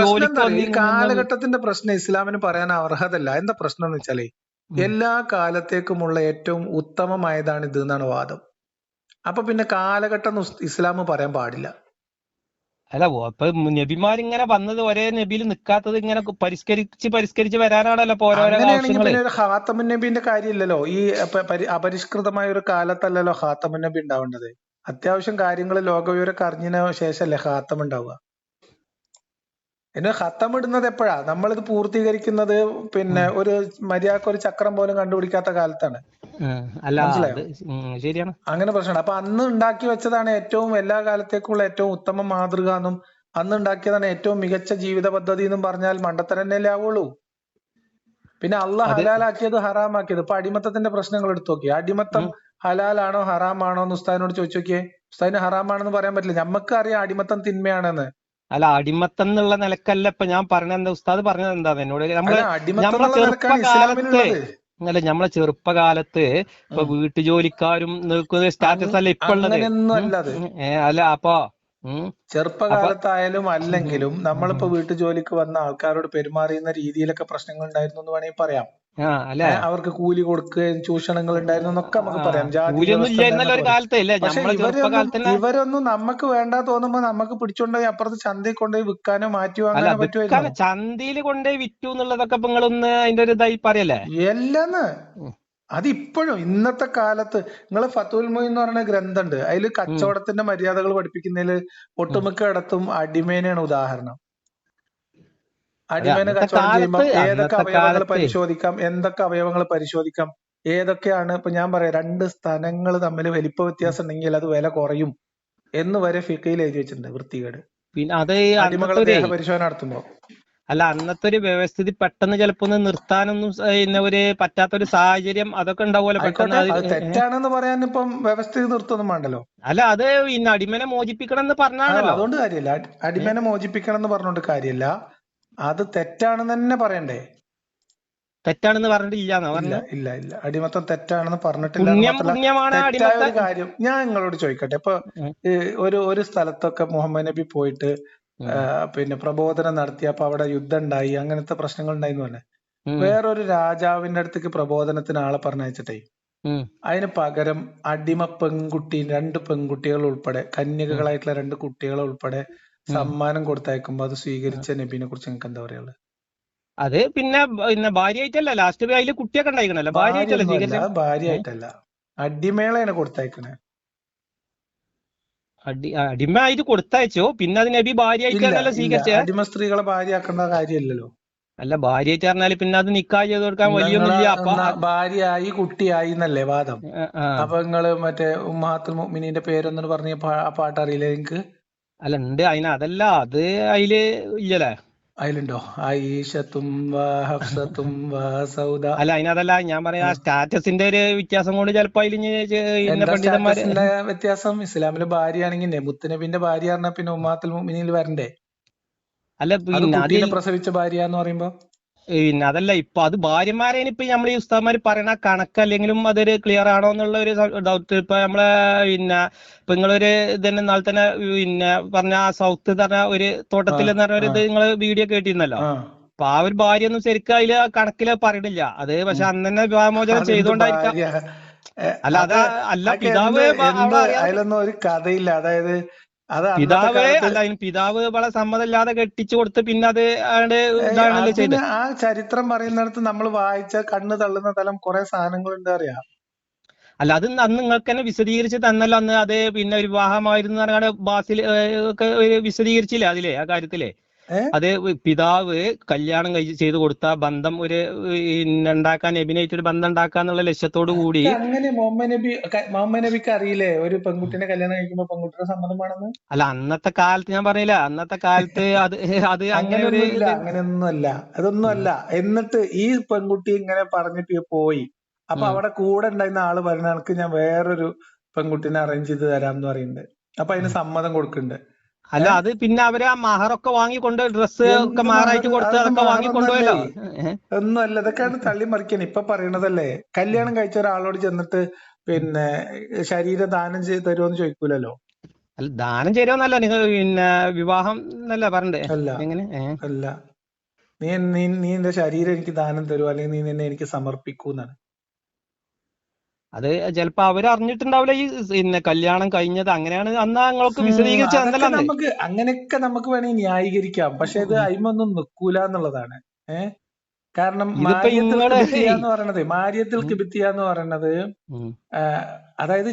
A: ജോലിക്ക്
B: കാലഘട്ടത്തിന്റെ പ്രശ്നം ഇസ്ലാമിന് പറയാൻ അർഹതല്ല. എന്താ പ്രശ്നം എന്ന് വെച്ചാലേ എല്ലാ കാലത്തേക്കുമുള്ള ഏറ്റവും ഉത്തമമായതാണ് ഇത് എന്നാണ് വാദം. അപ്പൊ പിന്നെ കാലഘട്ടം ഇസ്ലാം പറയാൻ പാടില്ല.
A: അല്ല അപ്പൊ നബിമാരിങ്ങനെ വന്നത് ഒരേ നബിയിൽ നിക്കാത്തത് ഇങ്ങനെ പരിഷ്കരിച്ച് പരിഷ്കരിച്ച് വരാനാണല്ലോ ഇപ്പൊ ഓരോരോ
B: ഹാത്തമുൻ നബിന്റെ കാര്യമില്ലല്ലോ. ഈ അപരിഷ്കൃതമായ ഒരു കാലത്തല്ലല്ലോ ഹാത്തമുൻ നബി ഉണ്ടാവേണ്ടത്. അത്യാവശ്യം കാര്യങ്ങൾ ലോകവിവരൊക്കെ അറിഞ്ഞതിന് ശേഷമല്ലേ ഹാത്തം ഉണ്ടാവുക പിന്നെ ഹത്തം ഇടുന്നത് എപ്പോഴാ? നമ്മളിത് പൂർത്തീകരിക്കുന്നത് പിന്നെ ഒരു മര്യാദയ്ക്ക് ഒരു ചക്രം പോലും കണ്ടുപിടിക്കാത്ത കാലത്താണ്?
A: ശരിയാണ്.
B: അങ്ങനെ പ്രശ്നമാണ്. അപ്പൊ അന്ന് ഉണ്ടാക്കി വെച്ചതാണ് ഏറ്റവും എല്ലാ കാലത്തേക്കുള്ള ഏറ്റവും ഉത്തമ മാതൃക എന്നും അന്ന് ഉണ്ടാക്കിയതാണ് ഏറ്റവും മികച്ച ജീവിത പദ്ധതി എന്നും പറഞ്ഞാൽ മണ്ടത്തരം തന്നെയല്ലേ ആവുള്ളൂ. പിന്നെ അള്ളാഹ്
A: അത്.
B: ഹലാലാക്കിയത് ഹറാമാക്കിയത്. ഇപ്പൊ അടിമത്തത്തിന്റെ പ്രശ്നങ്ങൾ എടുത്തു നോക്കി അടിമത്തം. ഹലാലാണോ ഹറാമാണോ എന്ന് ഉസ്താദിനോട് ചോദിച്ചു നോക്കിയേ ഉസ്താദിന് ഹറാമാണെന്ന് പറയാൻ പറ്റില്ല. നമ്മക്ക് അറിയാം അടിമത്തം തിന്മയാണെന്ന്.
A: അല്ല അടിമത്തം എന്നുള്ള നിലക്കല്ല ഇപ്പൊ ഞാൻ പറഞ്ഞ എന്താ ഉസ്താദ് പറഞ്ഞത് എന്താ എന്നോട്? നമ്മൾ
B: അല്ല
A: നമ്മളെ ചെറുപ്പകാലത്ത് അല്ല നമ്മളെ ചെറുപ്പകാലത്ത് ഇപ്പൊ
B: വീട്ടു
A: വീട്ടുജോലിക്കാരും നിൽക്കുന്ന സ്റ്റാറ്റസ് അല്ല ഇപ്പൊ ഉള്ളത്
B: അല്ല
A: അപ്പൊ.
B: ചെറുപ്പകാലത്തായാലും അല്ലെങ്കിലും. നമ്മളിപ്പോ വീട്ടു ജോലിക്ക് വന്ന ആൾക്കാരോട് പെരുമാറിയുന്ന രീതിയിലൊക്കെ പ്രശ്നങ്ങൾ ഉണ്ടായിരുന്നു എന്ന് വേണമെങ്കിൽ പറയാം. അവർക്ക് കൂലി കൊടുക്കുകയും ചൂഷണങ്ങൾ ഉണ്ടായിരുന്നു എന്നൊക്കെ നമുക്ക് പറയാം. ജാതി ഇവരൊന്നും ഇവരൊന്നും നമുക്ക് വേണ്ട തോന്നുമ്പോ നമുക്ക് പിടിച്ചോണ്ടി അപ്പുറത്ത് ചന്തയിൽ കൊണ്ടുപോയി വിൽക്കാനോ മാറ്റി വാങ്ങാനോ പറ്റുമായിരുന്നു
A: ചന്തയിൽ കൊണ്ടുപോയി വിറ്റു എന്നുള്ളതൊക്കെ നിങ്ങളൊന്ന് അതിന്റെ ഒരു ഇതായി പറയല്ലേ?
B: എല്ലാന്ന്. അതിപ്പോഴും ഇന്നത്തെ കാലത്ത് നിങ്ങൾ ഫത്തുൽ മൊയ് എന്ന് പറയുന്ന ഗ്രന്ഥമുണ്ട്. അതിൽ കച്ചവടത്തിന്റെ മര്യാദകൾ പഠിപ്പിക്കുന്നതിൽ ഒട്ടുമിക്ക ഇടത്തും അടിമേനെയാണ് ഉദാഹരണം. അടിമേനെ കച്ചവടം ചെയ്യുമ്പോൾ ഏതൊക്കെ അവയവങ്ങൾ പരിശോധിക്കാം എന്തൊക്കെ അവയവങ്ങൾ പരിശോധിക്കാം ഏതൊക്കെയാണ് ഇപ്പൊ ഞാൻ പറയാം രണ്ട് സ്ഥലങ്ങൾ തമ്മിൽ വലിപ്പ വ്യത്യാസം ഉണ്ടെങ്കിൽ അത് വില കുറയും എന്ന് വരെ ഫിക്കയിൽ എഴുതി വെച്ചിട്ടുണ്ട് വൃത്തികേട്.
A: പിന്നെ അത്
B: അടിമകളെ
A: അന്നത്തെ ഒരു
B: ദേഹ പരിശോധന നടത്തുമ്പോ.
A: അല്ല അന്നത്തെ ഒരു വ്യവസ്ഥിതി പെട്ടെന്ന് ചിലപ്പോ ഒന്ന് നിർത്താനൊന്നും പിന്നെ ഒരു പറ്റാത്തൊരു സാഹചര്യം അതൊക്കെ ഉണ്ടാവുമല്ലോ പെട്ടെന്ന്
B: തെറ്റാണെന്ന് പറയാൻ ഇപ്പം വ്യവസ്ഥിതി നിർത്തൊന്നും വേണ്ടല്ലോ.
A: അല്ല അത് പിന്നെ അടിമനെ മോചിപ്പിക്കണം എന്ന് പറഞ്ഞാണല്ലോ
B: അതുകൊണ്ട് കാര്യമില്ല. അടിമനെ അടിമേനെ മോചിപ്പിക്കണം എന്ന് പറഞ്ഞുകൊണ്ട് കാര്യമില്ല. അത് തെറ്റാണെന്ന് തന്നെ പറയണ്ടേ
A: തെറ്റാണെന്ന് പറഞ്ഞിട്ടില്ലാന്നാ
B: ഇല്ല ഇല്ല അടിമത്തം തെറ്റാണെന്ന് പറഞ്ഞിട്ടില്ല തെറ്റായ ഒരു കാര്യം ഞാൻ നിങ്ങളോട് ചോദിക്കട്ടെ ഇപ്പൊ. ഒരു ഒരു സ്ഥലത്തൊക്കെ മുഹമ്മദ് നബി പോയിട്ട്. പിന്നെ പ്രബോധനം നടത്തി അപ്പൊ അവിടെ യുദ്ധം ഉണ്ടായി അങ്ങനത്തെ പ്രശ്നങ്ങൾ ഉണ്ടായിന്ന് പറഞ്ഞെ. വേറൊരു രാജാവിന്റെ അടുത്തേക്ക് പ്രബോധനത്തിന് ആളെ പറഞ്ഞയച്ചിട്ടേ. അതിന് പകരം അടിമ പെൺകുട്ടി രണ്ട് പെൺകുട്ടികൾ ഉൾപ്പെടെ കന്യകകളായിട്ടുള്ള രണ്ട് കുട്ടികളെ ഉൾപ്പെടെ സമ്മാനം കൊടുത്തയക്കുമ്പോ അത് സ്വീകരിച്ച നബിനെ കുറിച്ച് നിങ്ങൾക്ക് എന്താ പറയാനുള്ളത്?
A: അത് പിന്നെ പിന്നെ ഭാര്യയായിട്ടല്ല ലാസ്റ്റ് അതിൽ കുട്ടിയൊക്കെ ഉണ്ടായിക്കണല്ലോ ഭാര്യയായിട്ടല്ല സ്വീകരിച്ച?
B: ഭാര്യയായിട്ടല്ല. അടിമേളയാണ് കൊടുത്തയക്കണേ.
A: അടി അടിമ ആയിട്ട് കൊടുത്തയച്ചോ. പിന്നെ അത് നബി ഭാര്യയായിട്ടല്ല സ്വീകരിച്ചേ?
B: അടിമ സ്ത്രീകളെ ഭാര്യയാക്കേണ്ട കാര്യമില്ലല്ലോ.
A: അല്ല ഭാര്യയായിട്ട് ചേർന്നാൽ പിന്നെ അത് നിക്കാ ചെയ്ത് കൊടുക്കാൻ വലിയ അപ്പൊ
B: ഭാര്യയായി കുട്ടിയായി എന്നല്ലേ വാദം. അപ്പൊ നിങ്ങൾ മറ്റേ ഉമ്മാത്തുൽ മുഅ്മിനീന്റെ പേരൊന്നു പറഞ്ഞ പാട്ടറിയില്ല നിങ്ങക്ക്
A: അല്ല ഉണ്ട്. അതിന് അതല്ല അത് അതിൽ ഇല്ലല്ലേ?
B: അതിലുണ്ടോ? ഐഷത്തും ഹഫ്സത്തും സൗദ.
A: അല്ല അതിനതല്ല ഞാൻ പറയാ സ്റ്റാറ്റസിന്റെ ഒരു വ്യത്യാസം കൊണ്ട് ചിലപ്പോ അതിൽ പണ്ഡിതന്മാരെ
B: എന്താ
A: പണ്ഡിതന്മാര്
B: സ്റ്റാറ്റസിന്റെ വ്യത്യാസം? ഇസ്ലാമിലെ ഭാര്യയാണെങ്കിൽ മുത്തനബിന്റെ ഭാര്യ പറഞ്ഞ പിന്നെ ഉമ്മാത്തുൽ മുഅ്മിനീൽ വരണ്ടേ?
A: അല്ല
B: പ്രസവിച്ച ഭാര്യ എന്ന് പറയുമ്പോ?
A: പിന്നെ അതല്ല ഇപ്പൊ അത് ഭാര്യമാരെ ഇപ്പൊ നമ്മൾ ഈ ഉസ്താദ്മാര് പറയണ കണക്ക് അല്ലെങ്കിലും അതൊരു ക്ലിയർ ആണോ എന്നുള്ള ഒരു ഡൗട്ട് ഇപ്പൊ നമ്മളെ പിന്നെ ഇപ്പൊ നിങ്ങളൊരു ഇതന്നെ നാളെ തന്നെ പിന്നെ പറഞ്ഞ ആ സൗത്ത് പറഞ്ഞ ഒരു തോട്ടത്തിൽ എന്ന് പറഞ്ഞ ഒരു ഇത് നിങ്ങൾ വീഡിയോ കേട്ടിരുന്നല്ലോ? അപ്പൊ ആ ഒരു ഭാര്യ ഒന്നും ശരിക്കും അതിൽ കണക്കിൽ പറയണില്ല. അത് പക്ഷെ അന്ന് തന്നെ വിവാഹമോചനം ചെയ്തോണ്ടായിരിക്കാം. അല്ല
B: അത്
A: അല്ല പിതാവ്
B: അതിലൊന്നും ഒരു കഥയില്ല. അതായത്
A: പിതാവ് അല്ല പിതാവ് വളരെ സമ്മതമില്ലാതെ കെട്ടിച്ചു കൊടുത്ത് പിന്നെ അത് ഇതാണല്ലോ ചെയ്തത്
B: ആ ചരിത്രം പറയുന്നിടത്ത് നമ്മൾ വായിച്ച കണ്ണ് തള്ളുന്ന തലം കുറെ സാധനങ്ങളുണ്ട് അറിയാം
A: അല്ല അത് അന്ന് നിങ്ങൾക്ക് തന്നെ വിശദീകരിച്ച് തന്നല്ലോ അന്ന് അത് പിന്നെ വിവാഹമായിരുന്നു പറഞ്ഞാൽ ബാസിൽ ഒക്കെ വിശദീകരിച്ചില്ലേ അതിലെ ആ കാര്യത്തിലെ? അത് പിതാവ് കല്യാണം കഴിച്ച് ചെയ്തു കൊടുത്ത ബന്ധം ഒരു ഉണ്ടാക്കാൻ എബിനായിട്ട് ഒരു ബന്ധം ഉണ്ടാക്കാന്നുള്ള ലക്ഷ്യത്തോടു കൂടി
B: അങ്ങനെ മുഹമ്മദ് നബി മുഹമ്മദ് നബിക്ക് അറിയില്ലേ? ഒരു പെൺകുട്ടിനെ കല്യാണം കഴിക്കുമ്പോ പെൺകുട്ടിയുടെ സമ്മതമാണെന്ന്
A: അല്ല അന്നത്തെ കാലത്ത് ഞാൻ പറഞ്ഞില്ല. അന്നത്തെ കാലത്ത് അത് അത് അങ്ങനെ ഒരു
B: അങ്ങനെയൊന്നും
A: അല്ല
B: അതൊന്നും അതൊന്നുമല്ല. എന്നിട്ട് ഈ പെൺകുട്ടി ഇങ്ങനെ പറഞ്ഞിട്ട് പോയി. അപ്പൊ. അവിടെ കൂടെ ഉണ്ടായിരുന്ന ആൾ പറഞ്ഞ ആൾക്ക് ഞാൻ വേറൊരു പെൺകുട്ടിനെ അറേഞ്ച് ചെയ്ത് തരാം എന്ന് പറയുന്നുണ്ട്. അപ്പൊ അതിന് സമ്മതം കൊടുക്കുന്നുണ്ട്.
A: അല്ല അത് പിന്നെ അവർ ആ മഹറൊക്കെ വാങ്ങിക്കൊണ്ട് ഡ്രസ്സ് ഒക്കെ
B: മാറായിട്ട്?
A: കൊടുത്ത്
B: വാങ്ങി
A: അതൊക്കെ വാങ്ങിക്കൊണ്ടുപോയല്ലോ
B: മഹറൊന്നുമല്ലേ? ഒന്നുമല്ല ഇതൊക്കെയാണ് തള്ളി മറിക്കാൻ ഇപ്പൊ പറയണതല്ലേ കല്യാണം കഴിച്ച ഒരാളോട് ചെന്നിട്ട് പിന്നെ ശരീര ദാനം ചെയ്ത് തരുമോന്ന് ചോദിക്കൂലല്ലോ?
A: അല്ല ദാനം ചേരുമെന്നല്ല നിങ്ങൾ പിന്നെ വിവാഹം എന്നല്ല പറഞ്ഞേ
B: അല്ല
A: എങ്ങനെ?
B: അല്ല. നീ നീ നീ നിന്റെ ശരീരം എനിക്ക് ദാനം തരുമോ അല്ലെങ്കിൽ നീ നിന്നെ എനിക്ക് സമർപ്പിക്കൂന്നാണ്.
A: അത് ചിലപ്പോ അവർ അറിഞ്ഞിട്ടുണ്ടാവില്ല ഈ പിന്നെ കല്യാണം കഴിഞ്ഞത് അങ്ങനെയാണ് അന്ന് ഞങ്ങൾക്ക് വിശദീകരിച്ച
B: നമുക്ക് അങ്ങനെയൊക്കെ നമുക്ക് വേണമെങ്കിൽ ന്യായീകരിക്കാം. പക്ഷെ ഇത്. അയിമൊന്നും നിക്കൂല എന്നുള്ളതാണ് ഏഹ് കാരണം എന്ന് പറയണത് മാര്യത്തിൽ കിബിത്തിയ എന്ന് പറയണത് അതായത്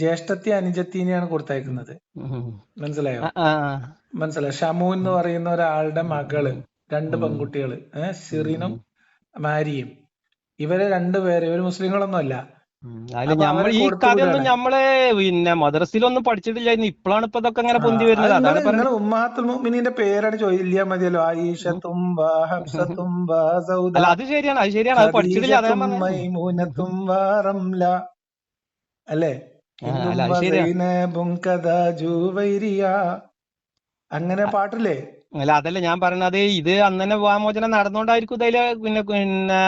B: ജ്യേഷ്ഠത്തി അനുജത്തിനെയാണ് കൊടുത്തയക്കുന്നത്. മനസ്സിലായോ? മനസ്സിലായോ? ഷമു എന്ന് പറയുന്ന ഒരാളുടെ മകൾ രണ്ട് പെൺകുട്ടികൾ ഏഹ് സിറിനും മാരിയും. ഇവർ രണ്ടുപേരെ ഇവർ മുസ്ലിങ്ങളൊന്നും അല്ല
A: നമ്മൾ ഈ കഥയൊന്നും നമ്മളെ പിന്നെ മദ്രസയിലൊന്നും പഠിച്ചിട്ടില്ലായിരുന്നു. ഇപ്പോഴാണ് ഇപ്പൊ ഇതൊക്കെ അങ്ങനെ പൊന്തി വരുന്നത്. അതാണ്
B: ഉമ്മാത്തുൽ മുഅ്മിനീന്റെ പേരാണ് ചോദിച്ചാ മതിയല്ലോ. ആയിഷ സൗദ
A: അല്ല അത് ശരിയാണ് അത് ശരിയാണ്. അത് പഠിച്ചിട്ടില്ല. അതാ
B: റംല. അല്ലേ? അങ്ങനെ പാട്ടില്ലേ?
A: അല്ല അതല്ല ഞാൻ പറയണത്. ഇത് അന്ന് തന്നെ വിവാഹമോചനം നടന്നുകൊണ്ടായിരിക്കും ഇതിൽ പിന്നെ പിന്നെ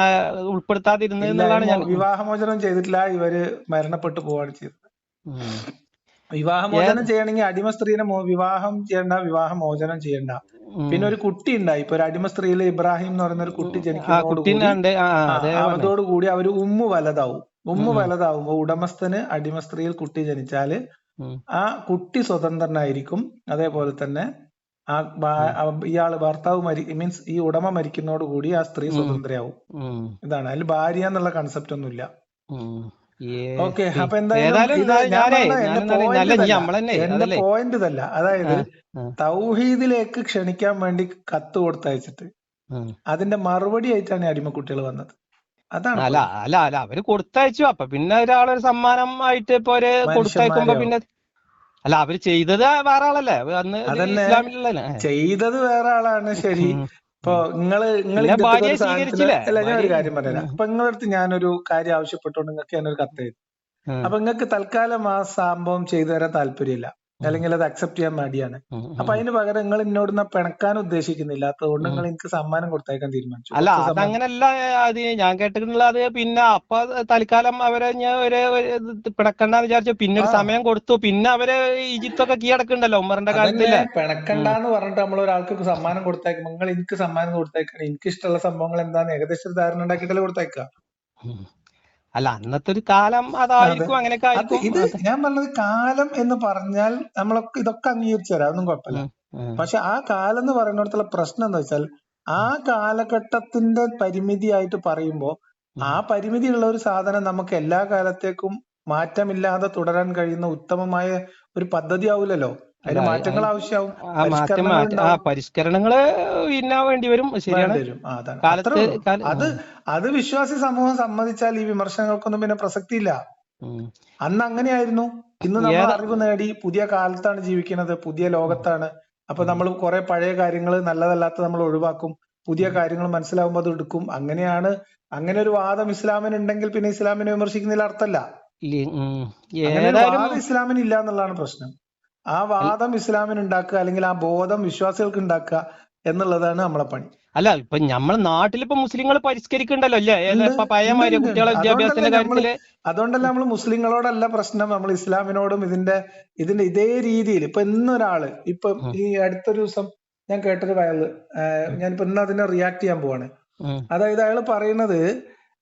A: ഉൾപ്പെടുത്താതിരുന്നത് എന്നുള്ളതാണ് ഞാൻ
B: വിവാഹമോചനം ചെയ്തിട്ടില്ല. ഇവർ മരണപ്പെട്ടു പോവാണ് ചെയ്തത്. വിവാഹമോചനം ചെയ്യണമെങ്കിൽ അടിമ സ്ത്രീനെ വിവാഹം ചെയ്യണ്ട വിവാഹമോചനം ചെയ്യണ്ട. പിന്നെ ഒരു കുട്ടി ഉണ്ടായി. ഇപ്പൊ ഒരു അടിമ സ്ത്രീയിൽ ഇബ്രാഹിം എന്ന് പറയുന്ന ഒരു കുട്ടി ജനിക്കുന്നതോടുകൂടി അതോടുകൂടി അവർ ഉമ്മു വലതാവും. ഉമ്മ വലതാവുമ്പോ ഉടമസ്ഥന് അടിമ സ്ത്രീയിൽ കുട്ടി
A: ജനിച്ചാൽ
B: ആ കുട്ടി സ്വതന്ത്രനായിരിക്കും. അതേപോലെ തന്നെ ആ ഇയാൾ ഭർത്താവ് മരി മീൻസ് ഈ ഉടമ മരിക്കുന്നതോട് കൂടി ആ സ്ത്രീ
A: സ്വതന്ത്രയാകും.
B: സ്വതന്ത്രയാവും. ഇതാണ്. അതിൽ ഭാര്യ എന്നുള്ള കൺസെപ്റ്റ് ഒന്നുമില്ല. ഓക്കെ അപ്പൊ എന്തായാലും പോയിന്റ് ഇതല്ല. അതായത് തൗഹീദിലേക്ക് ക്ഷണിക്കാൻ വേണ്ടി കത്ത് കൊടുത്തയച്ചിട്ട് അതിന്റെ മറുപടി ആയിട്ടാണ് അടിമക്കുട്ടികൾ വന്നത്. അതാണ്
A: അല്ല അല്ല അല്ല അവർ കൊടുത്തയച്ചു. അപ്പൊ പിന്നെ ഒരാളൊരു സമ്മാനം ആയിട്ട് ഇപ്പൊ ഒരു കൊടുത്തയക്കുമ്പോ പിന്നെ അല്ല അവർ ചെയ്തത് വേറെ ആളല്ലേ? അന്ന്
B: ഇസ്ലാമിലല്ലേ
A: ഇസ്ലാമിലുള്ള
B: ചെയ്തത് വേറെ ആളാണ് ശരി. ഇപ്പൊ നിങ്ങൾ
A: സ്വീകരിച്ചില്ലേ?
B: അല്ല ഞാൻ ഒരു കാര്യം പറയാം. അപ്പൊ നിങ്ങളുടെ അടുത്ത് ഞാനൊരു കാര്യം ആവശ്യപ്പെട്ടുകൊണ്ട് നിങ്ങൾക്ക് ഞാനൊരു കത്ത് എഴുതി അപ്പൊ നിങ്ങൾക്ക് തൽക്കാലം ആ സംഭവം ചെയ്തു തരാൻ താല്പര്യമില്ല. അല്ലെങ്കിൽ അത് അക്സെപ്റ്റ് ചെയ്യാൻ മടിയാണ്. അപ്പൊ അതിന് പകരം നിങ്ങൾ എന്നോട് എന്നാ പിണക്കാൻ ഉദ്ദേശിക്കുന്നില്ല. അതുകൊണ്ട് നിങ്ങൾ എനിക്ക് സമ്മാനം കൊടുത്തേക്കാൻ തീരുമാനിച്ചു.
A: അല്ല
B: അങ്ങനല്ല
A: അതങ്ങനല്ല അത് ഞാൻ കേട്ടിട്ടുള്ള അത് പിന്നെ അപ്പൊ തൽക്കാലം അവരെ ഞാൻ ഒരു പിണക്കണ്ടെന്ന് വിചാരിച്ചു. പിന്നെ ഒരു സമയം കൊടുത്തു. പിന്നെ അവർ ഈജിപ്തൊക്കെ കീഴടക്കുണ്ടല്ലോ ഉമ്മറിന്റെ
B: അതന്നെ പിണക്കണ്ടെന്ന് പറഞ്ഞിട്ട് നമ്മൾ ഒരാൾക്ക് സമ്മാനം കൊടുത്തേക്കും നിങ്ങൾ എനിക്ക് സമ്മാനം കൊടുത്തേക്കണം. എനിക്ക് ഇഷ്ടമുള്ള സംഭവങ്ങൾ എന്താന്ന് ഏകദേശം ധാരണ ഉണ്ടാക്കിയിട്ടല്ലേ കൊടുത്തേക്കുക
A: ഉം. അല്ല അന്നത്തെ ഒരു കാലം
B: അതെ.
A: അതായിരിക്കും അങ്ങനെയൊക്കെ ആയിരിക്കും.
B: ഇത് ഞാൻ പറഞ്ഞത് കാലം എന്ന് പറഞ്ഞാൽ നമ്മളൊക്കെ ഇതൊക്കെ അംഗീകരിച്ചു തരാം അതൊന്നും കുഴപ്പമില്ല. പക്ഷെ ആ കാലം എന്ന് പറയുന്നിടത്തുള്ള പ്രശ്നം എന്താ വെച്ചാൽ ആ കാലഘട്ടത്തിന്റെ പരിമിതി ആയിട്ട് പറയുമ്പോൾ ആ
A: ഉം.
B: പരിമിതി ഉള്ള ഒരു സാധനം നമുക്ക് എല്ലാ കാലത്തേക്കും മാറ്റമില്ലാതെ തുടരാൻ കഴിയുന്ന ഉത്തമമായ ഒരു പദ്ധതി ആവില്ലല്ലോ അതിന് മാറ്റങ്ങൾ ആവശ്യമാവും.
A: ആ മാറ്റം ആ പരിഷ്കരണങ്ങൾ പിന്നെ വേണ്ടി വരും ശരിയാണ്? കാലത്ത്
B: അത് അത് വിശ്വാസി സമൂഹം സമ്മതിച്ചാൽ ഈ വിമർശനങ്ങൾക്കൊന്നും പിന്നെ പ്രസക്തിയില്ല. അന്ന് അങ്ങനെയായിരുന്നു. ഇന്ന് നമ്മൾ അറിവ് നേടി പുതിയ കാലത്താണ് ജീവിക്കുന്നത് പുതിയ ലോകത്താണ്. അപ്പൊ നമ്മൾ കുറെ പഴയ കാര്യങ്ങൾ നല്ലതല്ലാത്ത നമ്മൾ ഒഴിവാക്കും. പുതിയ കാര്യങ്ങൾ മനസ്സിലാവുമ്പോൾ അത് എടുക്കും. അങ്ങനെയാണ് അങ്ങനെ ഒരു വാദം ഇസ്ലാമിന് ഉണ്ടെങ്കിൽ പിന്നെ ഇസ്ലാമിനെ വിമർശിക്കുന്നതിൽ അർത്ഥമല്ല ഇസ്ലാമിന് ഇല്ല എന്നുള്ളതാണ് പ്രശ്നം. ആ വാദം ഇസ്ലാമിന് ഉണ്ടാക്കുക അല്ലെങ്കിൽ ആ ബോധം വിശ്വാസികൾക്ക് ഉണ്ടാക്കുക എന്നുള്ളതാണ് നമ്മളെ പണി.
A: അല്ല ഇപ്പൊ നമ്മളെ നാട്ടിലിപ്പോ മുസ്ലിങ്ങൾ പരിഷ്കരിക്കണ്ടല്ലോ അല്ലേ? ഇപ്പൊ കുട്ടികളെ വിദ്യാഭ്യാസത്തിന്റെ കാര്യത്തിൽ?
B: അതുകൊണ്ടല്ല നമ്മൾ മുസ്ലിങ്ങളോടല്ല പ്രശ്നം. നമ്മൾ ഇസ്ലാമിനോടും ഇതിന്റെ ഇതിന്റെ ഇതേ രീതിയിൽ. ഇപ്പൊ ഇന്നൊരാൾ ഇപ്പൊ ഈ അടുത്തൊരു ദിവസം ഞാൻ കേട്ടൊരു വയൽ
A: ഉം,
B: ഞാനിപ്പോ ഇന്ന് അതിനെ റിയാക്ട് ചെയ്യാൻ പോവാണ്. അതായത് അയാൾ പറയുന്നത്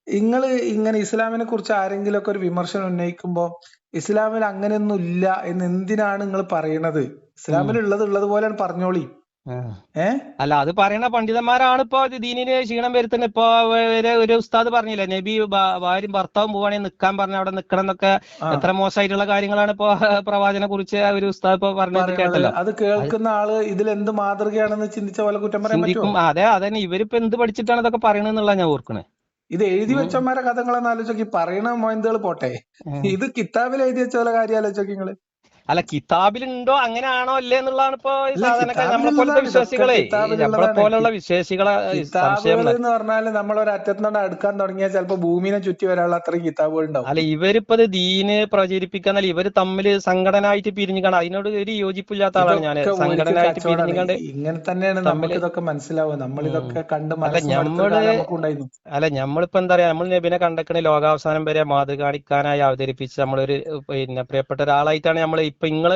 B: നിങ്ങൾ ഇങ്ങനെ ഇസ്ലാമിനെ കുറിച്ച് ആരെങ്കിലും ഒക്കെ ഒരു വിമർശനം ഉന്നയിക്കുമ്പോൾ ഇസ്ലാമിൽ അങ്ങനെയൊന്നും ഇല്ല എന്ന് എന്തിനാണ് നിങ്ങൾ പറയണത്? ഇസ്ലാമിൽ ഉള്ളത് ഉള്ളത് പോലെയാണ് പറഞ്ഞോളി.
A: അല്ല അത് പറയുന്ന പണ്ഡിതന്മാരാണ് ഇപ്പൊ ദീനിനെ ക്ഷീണം വരുത്തുന്നത് ഇപ്പൊ ഒരു ഉസ്താദ് പറഞ്ഞില്ലേ നബി ഭാര്യയും ഭർത്താവും പോവാണെങ്കിൽ നിക്കാൻ പറഞ്ഞ അവിടെ നിക്കണം എന്നൊക്കെ എത്ര മോശമായിട്ടുള്ള കാര്യങ്ങളാണ് ഇപ്പൊ പ്രവാചനെ കുറിച്ച് ഒരു ഉസ്താദ് ഇപ്പൊ പറഞ്ഞത് കേട്ടല്ലോ.
B: അത് കേൾക്കുന്ന ആൾ ഇതിൽ എന്ത് മാതൃകയാണെന്ന് ചിന്തിച്ച പോലെ കുറ്റം പറയാൻ
A: പറ്റും അതെ അതന്നെ. ഇവരിപ്പോ എന്ത് പഠിച്ചിട്ടാണ് ഇതൊക്കെ പറയണെന്നുള്ള ഞാൻ ഓർക്കണേ.
B: ഇത് എഴുതി വെച്ചവന്മാരെ കഥകളെന്ന് ആലോചിച്ചോക്കി പറയണ മൊയന്തുകൾ പോട്ടെ. ഇത് കിതാബിൽ എഴുതി വെച്ച പോലെ കാര്യം ആലോചിച്ചോക്കി നിങ്ങൾ.
A: അല്ല കിതാബിലുണ്ടോ? അങ്ങനെയാണോ അല്ലേ എന്നുള്ളതാണ് ഇപ്പൊ സാധാരണക്കാർ നമ്മളെ പോലത്തെ വിശ്വാസികളെ. നമ്മളെ പോലുള്ള വിശ്വാസികളെ
B: എന്ന് പറഞ്ഞാൽ നമ്മൾ ഒരു അറ്റത്തുനിന്ന് അടുക്കാൻ തുടങ്ങിയാൽ ചിലപ്പോ ഭൂമിനെ ചുറ്റി വരാനുള്ള അത്രയും കിതാബുകൾ ഉണ്ടാവും
A: അല്ല ഇവരിപ്പത് ദീന് പ്രചരിപ്പിക്കാന്നല്ല ഇവർ തമ്മിൽ സംഘടനായിട്ട് പിരിഞ്ഞുകൊണ്ട് അതിനോട് ഒരു യോജിപ്പില്ലാത്ത ആളാണ് ഞാൻ
B: സംഘടനയായിട്ട്
A: പിരിഞ്ഞുകൊണ്ട്
B: ഇങ്ങനെ തന്നെയാണ്
A: നമ്മൾ
B: ഇതൊക്കെ മനസ്സിലാവുക. നമ്മൾ. ഇതൊക്കെ കണ്ട്
A: അല്ല നമ്മളിപ്പോ എന്താ പറയാ നമ്മൾ നബിനെ കണ്ടക്കണ ലോകാവസാനം വരെ മാതൃകാണിക്കാനായി അവതരിപ്പിച്ച് നമ്മളൊരു പിന്നെ പ്രിയപ്പെട്ട ഒരാളായിട്ടാണ് നമ്മൾ ഇപ്പൊ ഇങ്ങൾ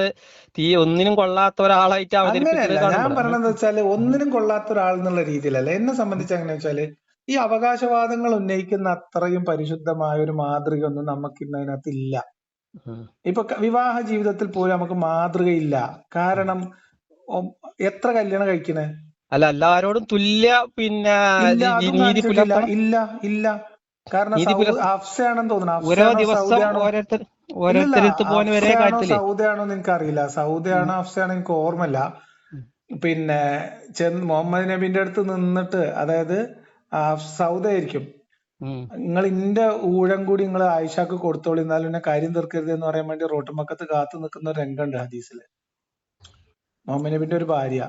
A: തീ ഒന്നിനും കൊള്ളാത്ത ഒരാളായിട്ട്
B: അവതരിപ്പിക്കുന്നത് ഞാൻ പറയണത് വെച്ചാൽ ഒന്നിനും കൊള്ളാത്ത ഒരാൾ എന്നുള്ള രീതിയിലല്ല. എന്നെ സംബന്ധിച്ച് എങ്ങനെ വെച്ചാൽ ഈ അവകാശവാദങ്ങൾ ഉന്നയിക്കുന്ന അത്രയും പരിശുദ്ധമായ ഒരു മാതൃക ഒന്നും നമുക്ക് ഇന്ന് അതിനകത്ത് ഇല്ല. ഇപ്പൊ വിവാഹ ജീവിതത്തിൽ പോലും നമുക്ക് മാതൃകയില്ല. കാരണം എത്ര കല്യാണം കഴിക്കണേ?
A: അല്ല എല്ലാരോടും തുല്യ പിന്നെ നീതി
B: ഇല്ല ഇല്ല. കാരണം
A: അഫ്സയാണെന്ന്
B: ഹഫ്സയാണെന്ന് തോന്നുന്നു.
A: ഓരോ ദിവസം ഓരോരുത്തർ
B: സൗദയാണോ എന്ന് എനിക്കറിയില്ല. സൗദയാണോ ഹഫ്സയാണോ എനിക്ക് ഓർമ്മല്ല പിന്നെ ചെന്ന് മുഹമ്മദ് നബിന്റെ അടുത്ത് നിന്നിട്ട് അതായത് സൗദി സൗദ ആയിരിക്കും നിങ്ങൾ ഇന്റെ ഊഴം കൂടി നിങ്ങൾ ആയിഷക്ക് കൊടുത്തോളി എന്നാലും എന്നെ കാര്യം തീർക്കരുത് എന്ന് പറയാൻ വേണ്ടി റോട്ടുമക്കത്ത് കാത്തു നിൽക്കുന്ന ഒരു രംഗമുണ്ട് ഹദീസിൽ മുഹമ്മദ് നബിന്റെ ഒരു ഭാര്യ.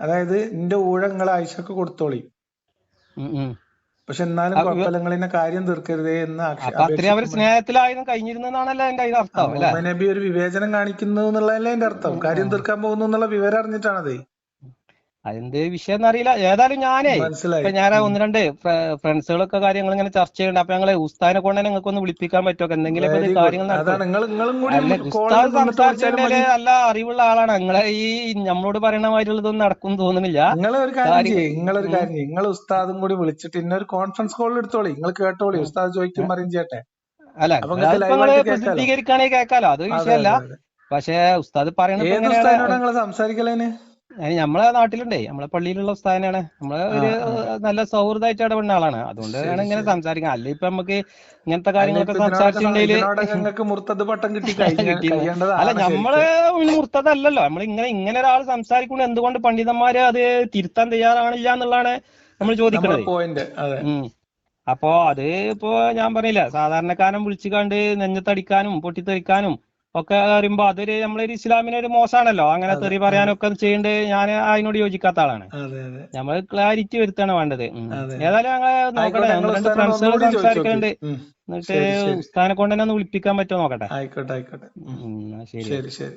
B: അതായത് ഇന്റെ ഊഴം നിങ്ങൾ ആയിഷക്ക് കൊടുത്തോളി. പക്ഷെ എന്നാലും
A: അപ്പൊ ഇവ-
B: കുഴപ്പമില്ല നിങ്ങൾ എന്നെ കാര്യം തീർക്കരുതേ എന്ന്
A: അത്രയും സ്നേഹത്തിലായിരുന്നു കഴിഞ്ഞിരുന്നതാണല്ലോ എന്റെ അതിന്റെ അർത്ഥം
B: നബി ഒരു വിവേചനം കാണിക്കുന്നു എന്നുള്ളതല്ലേ അതിന്റെ അർത്ഥം. കാര്യം തീർക്കാൻ പോകുന്നു എന്നുള്ള വിവരം അറിഞ്ഞിട്ടാണത്.
A: അതെന്ത് വിഷയം എന്നറിയില്ല ഏതായാലും ഞാനേ ഇപ്പൊ ഞാൻ ഒന്ന് രണ്ട് ഫ്രണ്ട്സുകളൊക്കെ കാര്യങ്ങൾ ഇങ്ങനെ ചർച്ച ചെയ്യുന്നുണ്ട് അപ്പൊ ഞങ്ങൾ ഉസ്താദിനെ കൊണ്ട് നിങ്ങൾക്ക് ഒന്ന് വിളിപ്പിക്കാൻ പറ്റുമോ എന്തെങ്കിലും കാര്യങ്ങൾ സംസാരിച്ചതിന്റെ നല്ല അറിവുള്ള ആളാണ്. നിങ്ങളെ ഈ നമ്മളോട് പറയണ മാതിരിയുള്ളതൊന്നും നടക്കും തോന്നുന്നില്ല.
B: നിങ്ങൾ ഒരു കാര്യം ഒരു കാര്യം നിങ്ങൾ ഉസ്താദും കൂടി വിളിച്ചിട്ട് ഇന്നൊരു കോൺഫറൻസ് കോളിൽ എടുത്തോളി. നിങ്ങൾ കേട്ടോളി. ഉസ്താദ് ചോദിക്കും പറയും ചെയ്യട്ടെ.
A: അല്ല പ്രസിദ്ധീകരിക്കുകയാണെങ്കിൽ കേൾക്കാലോ അത് വിഷയമല്ല
B: അതെ
A: ഉസ്താദ് പറയണത്
B: സംസാരിക്കലേന്
A: നമ്മളെ നാട്ടിലുണ്ടേ നമ്മളെ പള്ളിയിലുള്ള ഉസ്താദിനാണ്. നമ്മളെ ഒരു നല്ല സൗഹൃദമായിട്ട് ഇടപെടുന്ന ആളാണ്. അതുകൊണ്ട്
B: ശരി
A: ഇങ്ങനെ
B: സംസാരിക്കാൻ.
A: സംസാരിക്കുന്നത് അല്ല ഇപ്പൊ നമുക്ക് ഇങ്ങനത്തെ കാര്യങ്ങളൊക്കെ സംസാരിച്ചിട്ടുണ്ടെങ്കിൽ അല്ല നമ്മൾ
B: മുർത്തത്
A: മുർത്തതല്ലല്ലോ നമ്മൾ ഇങ്ങനെ ഇങ്ങനെ ഒരാൾ സംസാരിക്കുമ്പോൾ എന്തുകൊണ്ട് പണ്ഡിതന്മാര് അത് തിരുത്താൻ തയ്യാറാണില്ല എന്നുള്ളതാണ് നമ്മൾ ചോദിക്കുന്നത് അപ്പോ അത് ഇപ്പോ ഞാൻ പറയില്ല സാധാരണക്കാരൻ വിളിച്ചു കണ്ട് നെഞ്ഞത്തടിക്കാനും പൊട്ടിത്തെറിക്കാനും ഒക്കെ പറയുമ്പോ അതൊരു നമ്മളൊരു ഇസ്ലാമിന് ഒരു മോശമാണല്ലോ അങ്ങനെ തെറി പറയാനൊക്കെ ചെയ്യേണ്ട ഞാൻ അതിനോട് യോജിക്കാത്ത ആളാണ്. നമ്മൾ ക്ലാരിറ്റി വരുത്താണ് വേണ്ടത്. ഏതായാലും ഞങ്ങൾ നോക്കട്ടെ. രണ്ട് ഫ്രണ്ട്സുകൾ സംസാരിക്കുന്നുണ്ട് എന്നിട്ട് ഉസ്താനെ കൊണ്ട് തന്നെ ഒന്ന് വിളിപ്പിക്കാൻ പറ്റുമോ നോക്കട്ടെ?
B: ആയിക്കോട്ടെ ആയിക്കോട്ടെ. ശരി ശരി.